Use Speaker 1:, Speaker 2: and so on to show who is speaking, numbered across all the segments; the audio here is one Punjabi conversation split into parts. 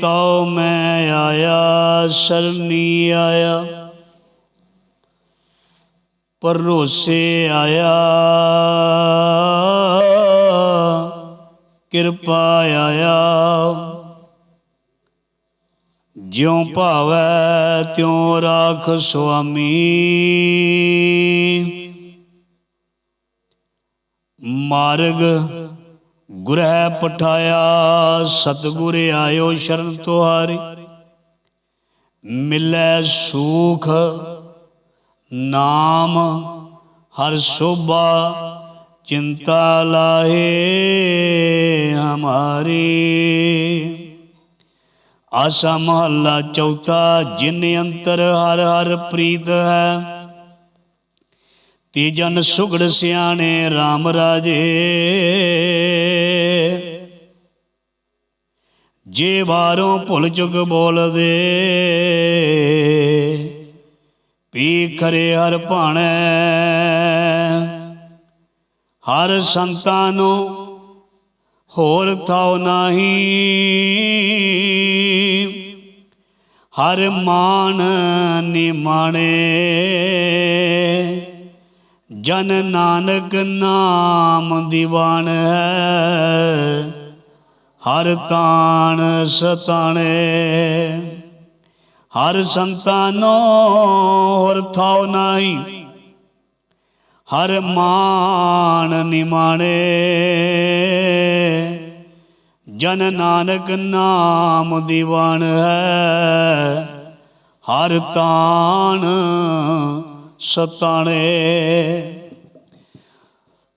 Speaker 1: ਤਉ ਮੈਂ ਆਇਆ ਸਰਨੀ ਆਇਆ। ਪਰੋਸੇ ਆਇਆ। ਕਿਰਪਾ ਆਇਆ। ਜਿਉ ਭਾਵੈ, ਤਿਉ ਰਾਖ ਸੁਆਮੀ। ਮਾਰਗ ਗੁਰਹਿ ਪਠਾਇਆ, ਸਤਿਗੁਰ ਆਇਓ ਸ਼ਰਨ ਤੁਹਾਰੀ। ਮਿਲੈ ਸੂਖ, ਨਾਮ ਹਰ ਸੋਭਾ, ਚਿੰਤਾ ਲਾਹੇ ਹਮਾਰੀ। ਆਸਾ ਮਹੱਲਾ ਚੌਥਾ, ਜਿਨ ਅੰਤਰ ਹਰ ਹਰ ਪ੍ਰੀਤ ਹੈ ਤੀਜਨ ਸੁਗੜ ਸਿਆਣੇ RAM ਰਾਜੇ। ਜੇ ਬਾਰੋਂ ਭੁੱਲ ਚੁੱਕ ਬੋਲਦੇ ਪੀ ਖਰੇ ਹਰ ਭਾਣੈ। ਹਰ ਸੰਤਾਂ ਨੂੰ ਹੋਰ ਥਾਉ ਨਹੀਂ। ਹਰ ਮਾਨ ਨਿਮਾਣੇ ਜਨ ਨਾਨਕ ਨਾਮ ਦੀਵਾਨ ਹੈ। ਹਰ ਤਾਣ ਸਤਾਣੇ। ਹਰ ਸੰਤਾਨੋ ਹੋਰ ਥਾਉ ਨਹੀਂ। ਹਰ ਮਾਨ ਨਿਮਾਣੇ। ਜਨ ਨਾਨਕ ਨਾਮ ਦੀਵਾਨ ਹੈ। ਹਰ ਤਾਣ ਸਤਾਣੇ।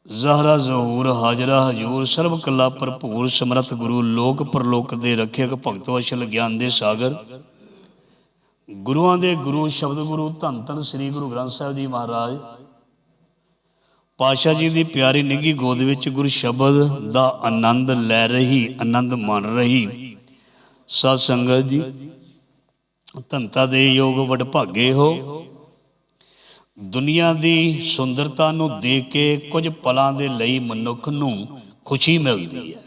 Speaker 1: ਜ਼ਹਰਾ ਜ਼ਹੂਰ, ਹਾਜਰਾ ਹਜੂਰ, ਸਰਬ ਕਲਾ ਭਰਪੂਰ ਸਮਰਥ ਗੁਰੂ, ਲੋਕ ਪਰਲੋਕ ਦੇ ਰੱਖਿਅਕ ਭਗਤ ਵਸ਼ਲ ਗਿਆਨ ਦੇ ਸਾਗਰ। ਗੁਰੂਆਂ ਦੇ ਗੁਰੂ, ਸ਼ਬਦ ਗੁਰੂ, ਧੰਨ ਧੰਨ ਸ੍ਰੀ ਗੁਰੂ ਗ੍ਰੰਥ ਸਾਹਿਬ ਜੀ ਮਹਾਰਾਜ। ਪਾਸ਼ਾ ਜੀ ਦੀ ਪਿਆਰੀ ਨਿੱਗੀ ਗੋਦ ਵਿੱਚ ਗੁਰ ਸ਼ਬਦ ਦਾ ਆਨੰਦ ਲੈ ਰਹੀ, ਆਨੰਦ ਮਾਣ ਰਹੀ। ਸਤ ਸੰਗਤ ਜੀ ਧੰਤਾ ਦੇ ਯੋਗ ਵਡਭਾਗੇ ਹੋ। ਦੁਨੀਆ ਦੀ ਸੁੰਦਰਤਾ ਨੂੰ ਦੇਖ ਕੇ ਕੁਝ ਪਲਾਂ ਦੇ ਲਈ ਮਨੁੱਖ ਨੂੰ ਖੁਸ਼ੀ ਮਿਲਦੀ ਹੈ।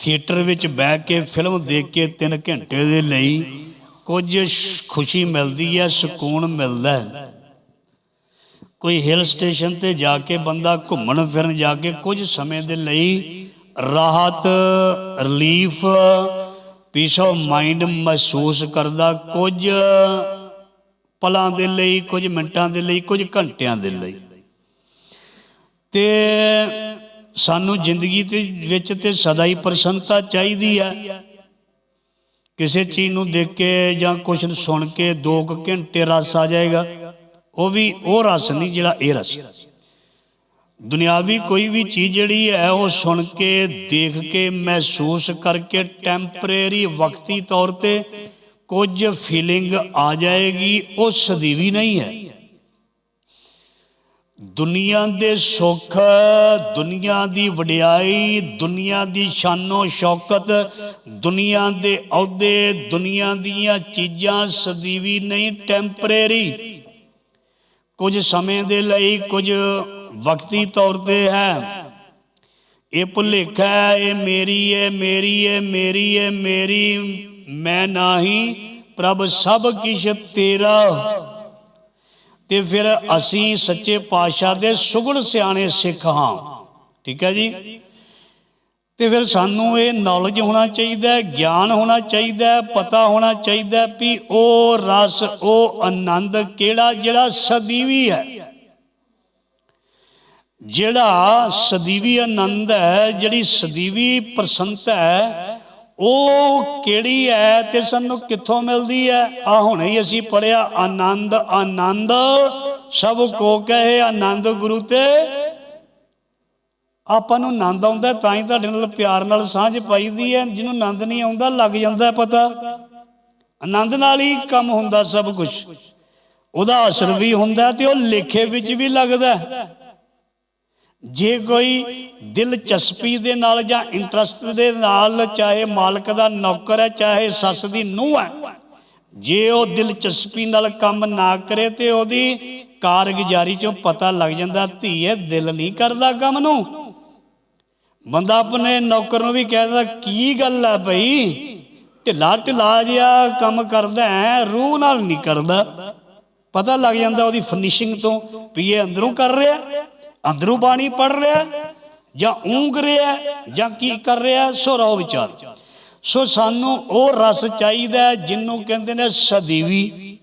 Speaker 1: ਥੀਏਟਰ ਵਿੱਚ ਬਹਿ ਕੇ ਫਿਲਮ ਦੇਖ ਕੇ 3 ਘੰਟੇ ਦੇ ਲਈ ਕੁਝ ਖੁਸ਼ੀ ਮਿਲਦੀ ਹੈ, ਸਕੂਨ ਮਿਲਦਾ ਹੈ। ਕੋਈ ਹਿਲ ਸਟੇਸ਼ਨ ਤੇ ਜਾ ਕੇ ਬੰਦਾ ਘੁੰਮਣ ਫਿਰਨ ਜਾ ਕੇ ਕੁਝ ਸਮੇਂ ਦੇ ਲਈ ਰਾਹਤ, ਰਿਲੀਫ ਪੀਸ ਆਫ ਮਾਈਂਡ ਮਹਿਸੂਸ ਕਰਦਾ, ਕੁਝ ਪਲਾਂ ਦੇ ਲਈ, ਕੁਝ ਮਿੰਟਾਂ ਦੇ ਲਈ, ਕੁਝ ਘੰਟਿਆਂ ਦੇ ਲਈ। ਤੇ ਸਾਨੂੰ ਜ਼ਿੰਦਗੀ ਦੇ ਵਿੱਚ ਤੇ ਸਦਾ ਹੀ ਪ੍ਰਸੰਨਤਾ ਚਾਹੀਦੀ ਹੈ ਕਿਸੇ ਚੀਜ਼ ਨੂੰ ਦੇਖ ਕੇ ਜਾਂ ਕੁਝ ਸੁਣ ਕੇ 2 ਘੰਟੇ ਰਸ ਆ ਜਾਏਗਾ, ਉਹ ਵੀ ਉਹ ਰਸ ਨਹੀਂ ਜਿਹੜਾ ਇਹ ਰਸ। ਦੁਨਿਆਵੀ ਕੋਈ ਵੀ ਚੀਜ਼ ਜਿਹੜੀ ਹੈ, ਉਹ ਸੁਣ ਕੇ, ਦੇਖ ਕੇ, ਮਹਿਸੂਸ ਕਰਕੇ, ਟੈਂਪਰੇਰੀ ਵਕਤੀ ਤੌਰ ਤੇ ਕੁਝ ਫੀਲਿੰਗ ਆ ਜਾਏਗੀ ਉਹ ਸਦੀਵੀ ਨਹੀਂ ਹੈ। ਦੁਨੀਆ ਦੇ ਸੁੱਖ, ਦੁਨੀਆ ਦੀ ਵਡਿਆਈ, ਦੁਨੀਆ ਦੀ ਸ਼ਾਨੋ ਸ਼ੌਕਤ, ਦੁਨੀਆ ਦੇ ਅਹੁਦੇ, ਦੁਨੀਆ ਦੀਆਂ ਚੀਜ਼ਾਂ ਸਦੀਵੀ ਨਹੀਂ ਟੈਂਪਰੇਰੀ ਕੁਝ ਸਮੇਂ ਦੇ ਲਈ ਕੁਝ ਵਕਤੀ ਤੌਰ ਤੇ ਹੈ। ਇਹ ਭੁਲੇਖਾ ਹੈ, ਇਹ ਮੇਰੀ ਹੈ ਮੇਰੀ ਹੈ ਮੇਰੀ ਹੈ, ਮੇਰੀ ਮੈਂ ਨਾਹੀ, ਪ੍ਰਭ ਸਭ ਕਿਛ ਤੇਰਾ। ਤੇ ਫਿਰ ਅਸੀਂ ਸੱਚੇ ਪਾਤਸ਼ਾਹ ਦੇ ਸੁਗਣ ਸਿਆਣੇ ਸਿੱਖ ਹਾਂ। ਠੀਕ ਹੈ ਜੀ? ਤੇ ਫਿਰ ਸਾਨੂੰ ਇਹ ਨੌਲੇਜ ਹੋਣਾ ਚਾਹੀਦਾ ਹੈ ਗਿਆਨ ਹੋਣਾ ਚਾਹੀਦਾ ਹੈ ਪਤਾ ਹੋਣਾ ਚਾਹੀਦਾ ਵੀ ਉਹ ਰਸ, ਉਹ ਆਨੰਦ ਕਿਹੜਾ, ਜਿਹੜਾ ਸਦੀਵੀ ਹੈ। ਜਿਹੜਾ ਸਦੀਵੀ ਆਨੰਦ ਹੈ, ਜਿਹੜੀ ਸਦੀਵੀ ਪ੍ਰਸੰਤ ਹੈ ਉਹ ਕਿਹੜੀ ਹੈ ਤੇ ਸਾਨੂੰ ਕਿੱਥੋਂ ਮਿਲਦੀ ਹੈ? ਆ ਹੁਣੇ ਹੀ ਅਸੀਂ ਪੜਿਆ ਆਨੰਦ ਆਨੰਦ। ਸਭ ਕੋ ਕਹੇ ਆਨੰਦ ਗੁਰੂ ਤੇ। ਆਪਾਂ ਨੂੰ ਆਨੰਦ ਆਉਂਦਾ ਤਾਂ ਹੀ ਤੁਹਾਡੇ ਨਾਲ ਪਿਆਰ ਨਾਲ ਸਾਂਝ ਪਾਈਦੀ ਹੈ। ਜਿਹਨੂੰ ਆਨੰਦ ਨਹੀਂ ਆਉਂਦਾ, ਲੱਗ ਜਾਂਦਾ ਪਤਾ। ਆਨੰਦ ਨਾਲ ਹੀ ਕੰਮ ਹੁੰਦਾ ਸਭ ਕੁਝ ਉਹਦਾ ਅਸਰ ਵੀ ਹੁੰਦਾ ਤੇ ਉਹ ਲੇਖੇ ਵਿੱਚ ਵੀ ਲੱਗਦਾ ਜੇ ਕੋਈ ਦਿਲਚਸਪੀ ਦੇ ਨਾਲ ਜਾਂ ਇੰਟਰਸਟ ਦੇ ਨਾਲ ਚਾਹੇ ਮਾਲਕ ਦਾ ਨੌਕਰ ਹੈ, ਚਾਹੇ ਸੱਸ ਦੀ ਨੂੰਹ ਹੈ, ਜੇ ਉਹ ਦਿਲਚਸਪੀ ਨਾਲ ਕੰਮ ਨਾ ਕਰੇ ਤੇ ਉਹਦੀ ਕਾਰਗੁਜ਼ਾਰੀ ਚੋਂ ਪਤਾ ਲੱਗ ਜਾਂਦਾ ਧੀਏ ਦਿਲ ਨਹੀਂ ਕਰਦਾ ਕੰਮ ਨੂੰ। ਬੰਦਾ ਆਪਣੇ ਨੌਕਰ ਨੂੰ ਵੀ ਕਹਿੰਦਾ, ਕੀ ਗੱਲ ਹੈ ਭਈ ਢਿੱਲਾ ਢਿੱਲਾ ਜਿਹਾ ਕੰਮ ਕਰਦਾ ਹੈ, ਰੂਹ ਨਾਲ ਨਹੀਂ ਕਰਦਾ। ਪਤਾ ਲੱਗ ਜਾਂਦਾ ਉਹਦੀ ਫਿਨਿਸ਼ਿੰਗ ਤੋਂ ਵੀ ਇਹ ਅੰਦਰੋਂ ਕਰ ਰਿਹਾ। ਅੰਦਰੋਂ ਬਾਣੀ ਪੜ ਰਿਹਾ ਜਾਂ ਉਂਗ ਰਿਹਾ ਜਾਂ ਕੀ ਕਰ ਰਿਹਾ ਸੋ ਰੋ ਵਿਚਾਰ। ਸੋ ਸਾਨੂੰ ਉਹ ਰਸ ਚਾਹੀਦਾ ਹੈ ਜਿਹਨੂੰ ਕਹਿੰਦੇ ਨੇ ਸਦੀਵੀ।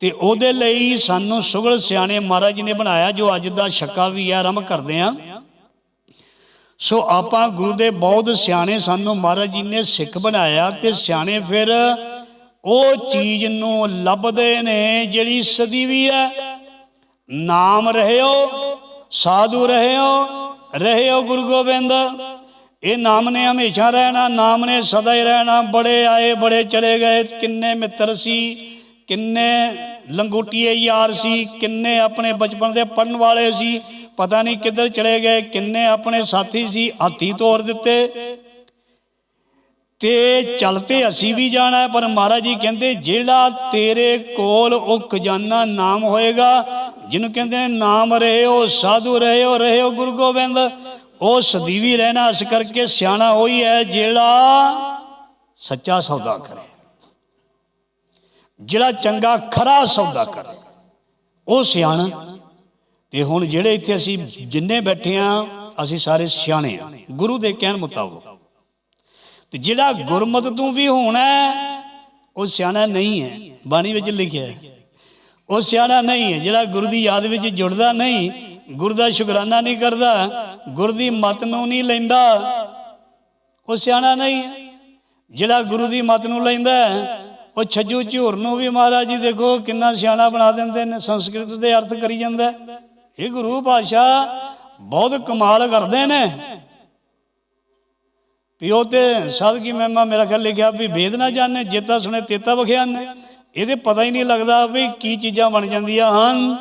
Speaker 1: ਤੇ ਉਹਦੇ ਲਈ ਸਾਨੂੰ ਸੁਗਲ ਸਿਆਣੇ ਮਹਾਰਾਜ ਜੀ ਨੇ ਬਣਾਇਆ, ਜੋ ਅੱਜ ਦਾ ਛੱਕਾ ਵੀ ਹੈ, ਆਰੰਭ ਕਰਦੇ ਆ ਸੋ ਆਪਾਂ ਗੁਰੂ ਦੇ ਬਹੁਤ ਸਿਆਣੇ ਸਾਨੂੰ ਮਹਾਰਾਜ ਜੀ ਨੇ ਸਿੱਖ ਬਣਾਇਆ ਤੇ ਸਿਆਣੇ ਫਿਰ ਉਹ ਚੀਜ਼ ਨੂੰ ਲੱਭਦੇ ਨੇ ਜਿਹੜੀ ਸਦੀਵੀ ਹੈ। ਨਾਮ ਰਹਿਓ ਸਾਧੂ ਰਹਿਓ ਰਹਿਓ ਗੁਰੂ ਗੋਬਿੰਦ। ਇਹ ਨਾਮ ਨੇ ਹਮੇਸ਼ਾ ਰਹਿਣਾ, ਨਾਮ ਨੇ ਸਦਾ ਹੀ ਰਹਿਣਾ। ਬੜੇ ਆਏ, ਬੜੇ ਚਲੇ ਗਏ, ਕਿੰਨੇ ਮਿੱਤਰ ਸੀ, ਕਿੰਨੇ ਲੰਗੂਟੀਏ ਯਾਰ ਸੀ, ਕਿੰਨੇ ਆਪਣੇ ਬਚਪਨ ਦੇ ਪੜਨ ਵਾਲੇ ਸੀ। ਪਤਾ ਨਹੀਂ ਕਿੱਧਰ ਚਲੇ ਗਏ, ਕਿੰਨੇ ਆਪਣੇ ਸਾਥੀ ਸੀ, ਹਾਥੀ ਤੋੜ ਦਿੱਤੇ। ਤੇ ਚਲਤੇ ਅਸੀਂ ਵੀ ਜਾਣਾ ਹੈ, ਪਰ ਮਹਾਰਾਜ ਜੀ ਕਹਿੰਦੇ ਜਿਹੜਾ ਤੇਰੇ ਕੋਲ ਉਹ ਖਜ਼ਾਨਾ ਨਾਮ ਹੋਏਗਾ ਜਿਹਨੂੰ ਕਹਿੰਦੇ ਨੇ ਨਾਮ ਰਹਿਓ ਸਾਧੂ ਰਹਿਓ ਰਹਿਓ ਗੁਰੂ ਗੋਬਿੰਦ ਉਹ ਸਦੀਵੀ ਰਹਿਣਾ ਇਸ ਕਰਕੇ ਸਿਆਣਾ ਹੋਈ ਹੈ ਜਿਹੜਾ ਸੱਚਾ ਸੌਦਾ ਕਰੇ। ਜਿਹੜਾ ਚੰਗਾ ਖਰਾ ਸੌਦਾ ਕਰੇ। ਉਹ ਸਿਆਣਾ। ਤੇ ਹੁਣ ਜਿਹੜੇ ਇੱਥੇ ਅਸੀਂ ਜਿੰਨੇ ਬੈਠੇ ਆ ਅਸੀਂ ਸਾਰੇ ਸਿਆਣੇ ਆ। ਗੁਰੂ ਦੇ ਕਹਿਣ ਮੁਤਾਬਕ ਤੇ ਜਿਹੜਾ ਗੁਰਮਤ ਤੋਂ ਵੀ ਹੋਣਾ ਉਹ ਸਿਆਣਾ ਨਹੀਂ ਹੈ। ਬਾਣੀ ਵਿੱਚ ਲਿਖਿਆ ਹੈ। ਉਹ ਸਿਆਣਾ ਨਹੀਂ ਹੈ। ਜਿਹੜਾ ਗੁਰੂ ਦੀ ਯਾਦ ਵਿੱਚ ਜੁੜਦਾ ਨਹੀਂ, ਗੁਰੂ ਦਾ ਸ਼ੁਕਰਾਨਾ ਨਹੀਂ ਕਰਦਾ, ਗੁਰ ਦੀ ਮਤ ਨੂੰ ਨਹੀਂ ਲੈਂਦਾ, ਉਹ ਸਿਆਣਾ ਨਹੀਂ ਹੈ। ਜਿਹੜਾ ਗੁਰੂ ਦੀ ਮਤ ਨੂੰ ਲੈਂਦਾ ਉਹ ਛੱਜੂ ਝੂਰ ਨੂੰ ਵੀ ਮਹਾਰਾਜ ਜੀ ਦੇਖੋ ਕਿੰਨਾ ਸਿਆਣਾ ਬਣਾ ਦਿੰਦੇ ਨੇ, ਸੰਸਕ੍ਰਿਤ ਦੇ ਅਰਥ ਕਰੀ ਜਾਂਦਾ ਇਹ ਗੁਰੂ ਪਾਤਸ਼ਾਹ ਬਹੁਤ ਕਮਾਲ ਕਰਦੇ ਨੇ। ਵੀ ਉਹ ਤੇ ਸਦ ਕੀ ਮਹਿਮਾ ਮੇਰਾ ਖਿਆਲ ਲਿਖਿਆ ਵੀ ਵੇਦ ਨਾ ਜਾਣੇ ਜੇਤਾ ਸੁਣੇ, ਤੇਤਾ ਬਖਿਆਨੇ ਇਹਦੇ ਪਤਾ ਹੀ ਨਹੀਂ ਲੱਗਦਾ ਵੀ ਕੀ ਚੀਜ਼ਾਂ ਬਣ ਜਾਂਦੀਆਂ ਹਨ।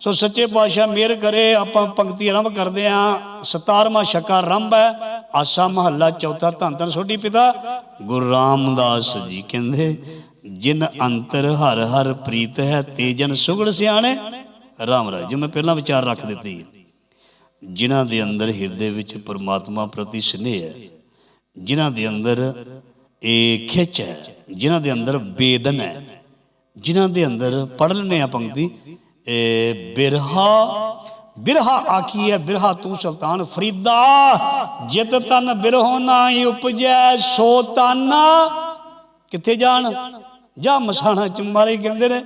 Speaker 1: ਸੋ ਸੱਚੇ ਪਾਤਸ਼ਾਹ ਮਿਹਰ ਕਰੇ, ਆਪਾਂ ਪੰਕਤੀ ਆਰੰਭ ਕਰਦੇ ਆਂ 17ਵਾਂ ਛੱਕਾ ਆਰੰਭ ਹੈ। ਆਸਾ ਮਹੱਲਾ ਚੌਥਾ ਧੰਨ ਧੰਨ ਸੋਢੀ ਪਿਤਾ, ਗੁਰੂ ਰਾਮਦਾਸ ਜੀ ਕਹਿੰਦੇ, ਜਿਨ ਅੰਤਰ ਹਰ ਹਰ ਪ੍ਰੀਤ ਹੈ ਤੇਜਨ ਸੁਗੜ ਸਿਆਣੇ। ਰਾਮ ਰਾਜ ਜੋ ਮੈਂ ਪਹਿਲਾਂ ਵਿਚਾਰ ਰੱਖ ਦਿੱਤੀ। ਹੈ ਜਿਨ੍ਹਾਂ ਦੇ ਅੰਦਰ ਹਿਰਦੇ ਵਿੱਚ ਪਰਮਾਤਮਾ ਪ੍ਰਤੀ ਸਨੇਹ ਹੈ। ਜਿਨ੍ਹਾਂ ਦੇ ਅੰਦਰ ਇਹ ਖਿੱਚ ਹੈ, ਜਿਨ੍ਹਾਂ ਦੇ ਅੰਦਰ ਬੇਦਨ ਹੈ, ਜਿਨ੍ਹਾਂ ਦੇ ਅੰਦਰ ਪੜ ਲੈਨੇ ਆ ਪੰਕਤੀ ਬਿਰਹਾ ਬਿਰਹਾ ਆਖੀ ਹੈ ਬਿਰਹਾ ਤੂੰ ਸੁਲਤਾਨ ਫਰੀਦਾ, ਜਿਤ ਤਨ ਬਿਰਹੋ ਨਾਹੀ ਉਪਜੈ, ਸੋ ਤਨ, ਕਿੱਥੇ ਜਾਣ? ਜਾ ਮਸਾਣਾ ਚ ਮਾਰੇ ਕਹਿੰਦੇ ਨੇ,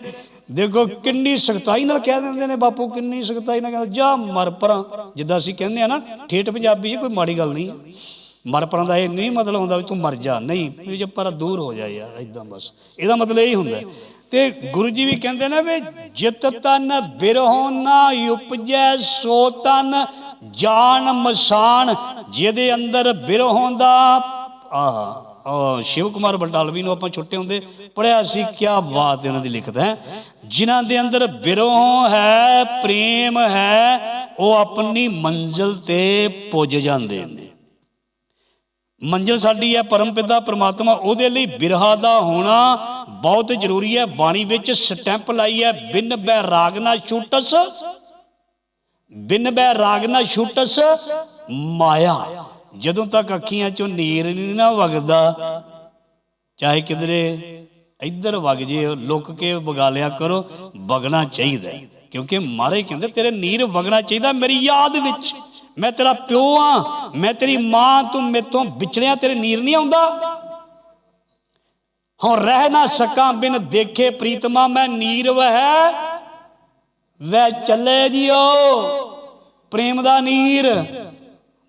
Speaker 1: ਦੇਖੋ ਕਿੰਨੀ ਸਖਤਾਈ ਨਾਲ ਕਹਿ ਦਿੰਦੇ ਨੇ ਬਾਪੂ, ਕਿੰਨੀ ਸਖਤਾਈ ਨਾਲ ਕਹਿੰਦੇ ਜਾ ਮਰ ਪਰਾਂ, ਜਿੱਦਾਂ ਅਸੀਂ ਕਹਿੰਦੇ ਆ ਨਾ, ਠੇਠ ਪੰਜਾਬੀ 'ਚ ਕੋਈ ਮਾੜੀ ਗੱਲ ਨਹੀਂ ਹੈ। ਮਰ ਪਰਾਂ ਦਾ ਇਹ ਨਹੀਂ ਮਤਲਬ ਹੁੰਦਾ ਵੀ ਤੂੰ ਮਰ ਜਾ, ਨਹੀਂ, ਵੀ ਜੇ ਪਰ ਦੂਰ ਹੋ ਜਾ ਯਾਰ ਇਦਾਂ ਬਸ ਇਹਦਾ ਮਤਲਬ ਇਹ ਹੀ ਹੁੰਦਾ ਹੈ। ਤੇ ਗੁਰੂ ਜੀ ਵੀ ਕਹਿੰਦੇ ਨੇ ਵੀ ਜਿਤ ਤਨ ਬਿਰਹੋ ਨਾ ਉਪਜੈ, ਸੋ ਤਨ ਜਾਨ ਮਸਾਨ, ਜਿਹਦੇ ਅੰਦਰ ਬਿਰਹੋਂ ਦਾ ਆਹ ਸ਼ਿਵ ਕੁਮਾਰ ਬਲਟਾਲਵੀ ਨੂੰ ਆਪਾਂ ਛੋਟੇ ਹੁੰਦੇ ਪੜਿਆ ਸੀ ਕੀ ਬਾਤ ਇਹਨਾਂ ਦੀ ਲਿਖਤ ਹੈ ਜਿਨ੍ਹਾਂ ਦੇ ਅੰਦਰ ਬਿਰੋਹ ਹੈ, ਪ੍ਰੇਮ ਹੈ, ਉਹ ਆਪਣੀ ਮੰਜ਼ਿਲ ਤੇ ਪੁੱਜ ਜਾਂਦੇ ਨੇ ਮੰਜ਼ਿਲ ਸਾਡੀ ਹੈ, ਪਰਮ ਪਿਤਾ, ਪ੍ਰਮਾਤਮਾ, ਉਹਦੇ ਲਈ ਬਿਰਹਾ ਦਾ ਹੋਣਾ ਬਹੁਤ ਜ਼ਰੂਰੀ ਹੈ। ਬਾਣੀ ਵਿੱਚ ਸਟੈਂਪ ਲਾਈ ਹੈ, ਬਿਨ ਬੈ ਰਾਗ ਨਾ ਛੂਟਸ, ਬਿਨ ਬੈ ਰਾਗ ਛੂਟਸ ਮਾਇਆ। ਜਦੋਂ ਤੱਕ ਅੱਖੀਆਂ ਚੋਂ ਨੀਰ ਨਹੀਂ ਨਾ ਵਗਦਾ, ਚਾਹੇ ਕਿਧਰੇ ਇੱਧਰ ਵਗ ਜੇ, ਲੁੱਕ ਕੇ ਵਗਾ ਲਿਆ ਕਰੋ, ਵਗਣਾ ਚਾਹੀਦਾ ਕਿਉਂਕਿ ਮਾਰੇ ਕਹਿੰਦੇ, ਤੇਰੇ ਨੀਰ ਵਗਣਾ ਚਾਹੀਦਾ ਮੇਰੀ ਯਾਦ ਵਿੱਚ। ਮੈਂ ਤੇਰਾ ਪਿਓ ਆ ਮੈਂ ਤੇਰੀ ਮਾਂ, ਤੂੰ ਮੇਤੋਂ ਵਿਛੜਿਆ ਤੇਰੇ ਨੀਰ ਨਹੀਂ ਆਉਂਦਾ। ਹੁਣ ਰਹਿ ਨਾ ਸਕਾਂ ਬਿਨ ਦੇਖੇ ਪ੍ਰੀਤਮਾ, ਮੈਂ ਨੀਰ ਵਹਿ ਵੈ ਚੱਲੇ ਜਿਓ। ਪ੍ਰੇਮ ਦਾ ਨੀਰ।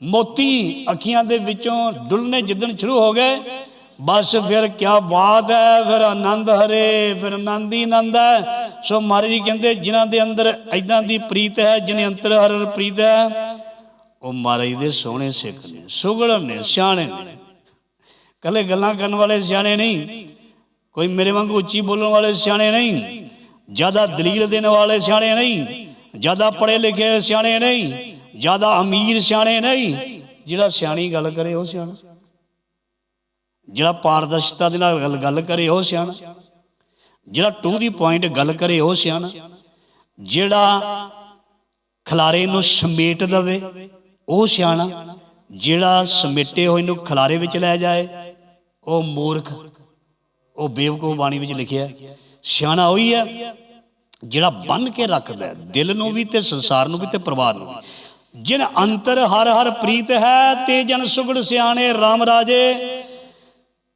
Speaker 1: ਮੋਤੀ ਅੱਖੀਆਂ ਦੇ ਵਿੱਚੋਂ ਡੁੱਲਨੇ ਜਿੱਦਣ ਸ਼ੁਰੂ ਹੋ ਗਏ। ਬਸ ਫਿਰ ਕੀ ਬਾਤ ਹੈ, ਫਿਰ ਆਨੰਦ ਹਰੇ, ਫਿਰ ਆਨੰਦ ਹੀ ਆਨੰਦ ਹੈ। ਸੋ ਮਹਾਰਾਜ ਜੀ ਕਹਿੰਦੇ, ਜਿਨ੍ਹਾਂ ਦੇ ਅੰਦਰ ਐਦਾਂ ਦੀ ਪ੍ਰੀਤ ਹੈ, ਜਿਨੇ ਅੰਤਰ ਹਰ ਪ੍ਰੀਤ ਹੈ ਉਹ ਮਹਾਰਾਜ ਦੇ ਸੋਹਣੇ ਸਿੱਖ ਨੇ ਸੁਗੜ ਨੇ, ਸਿਆਣੇ ਨੇ। ਕੱਲੇ ਗੱਲਾਂ ਕਰਨ ਵਾਲੇ ਸਿਆਣੇ ਨਹੀਂ, ਕੋਈ ਮੇਰੇ ਵਾਂਗੂ ਉੱਚੀ ਬੋਲਣ ਵਾਲੇ ਸਿਆਣੇ ਨਹੀਂ, ਜ਼ਿਆਦਾ ਦਲੀਲ ਦੇਣ ਵਾਲੇ ਸਿਆਣੇ ਨਹੀਂ, ਜ਼ਿਆਦਾ ਪੜ੍ਹੇ ਲਿਖੇ ਸਿਆਣੇ ਨਹੀਂ, ਜ਼ਿਆਦਾ ਅਮੀਰ ਸਿਆਣੇ ਨਹੀਂ। ਜਿਹੜਾ ਸਿਆਣੀ ਗੱਲ ਕਰੇ ਉਹ ਸਿਆਣਾ। ਜਿਹੜਾ ਪਾਰਦਰਸ਼ਤਾ ਦੇ ਨਾਲ ਗੱਲ- ਗੱਲ ਕਰੇ ਉਹ ਸਿਆਣਾ। ਜਿਹੜਾ ਟੂ ਦੀ ਪੁਆਇੰਟ ਗੱਲ ਕਰੇ ਉਹ ਸਿਆਣਾ। ਜਿਹੜਾ ਖਲਾਰੇ ਨੂੰ ਸਮੇਟ ਦਵੇ। ਉਹ ਸਿਆਣਾ ਜਿਹੜਾ ਸਮੇਟੇ ਹੋਏ ਨੂੰ ਖਲਾਰੇ ਵਿੱਚ ਲੈ ਜਾਏ। ਉਹ ਮੂਰਖ, ਉਹ ਬੇਵਕੂਫ ਬਾਣੀ ਵਿੱਚ ਲਿਖਿਆ, ਸਿਆਣਾ ਉਹੀ ਹੈ ਜਿਹੜਾ ਬੰਨ ਕੇ ਰੱਖਦਾ ਦਿਲ ਨੂੰ ਵੀ ਤੇ ਸੰਸਾਰ ਨੂੰ ਵੀ ਤੇ ਪਰਿਵਾਰ ਨੂੰ ਵੀ। ਜਿਨ ਅੰਤਰ ਹਰ ਹਰ ਪ੍ਰੀਤ ਹੈ, ਤੇ ਜਨ ਸੁਗੜ ਸਿਆਣੇ RAM ਰਾਜੇ।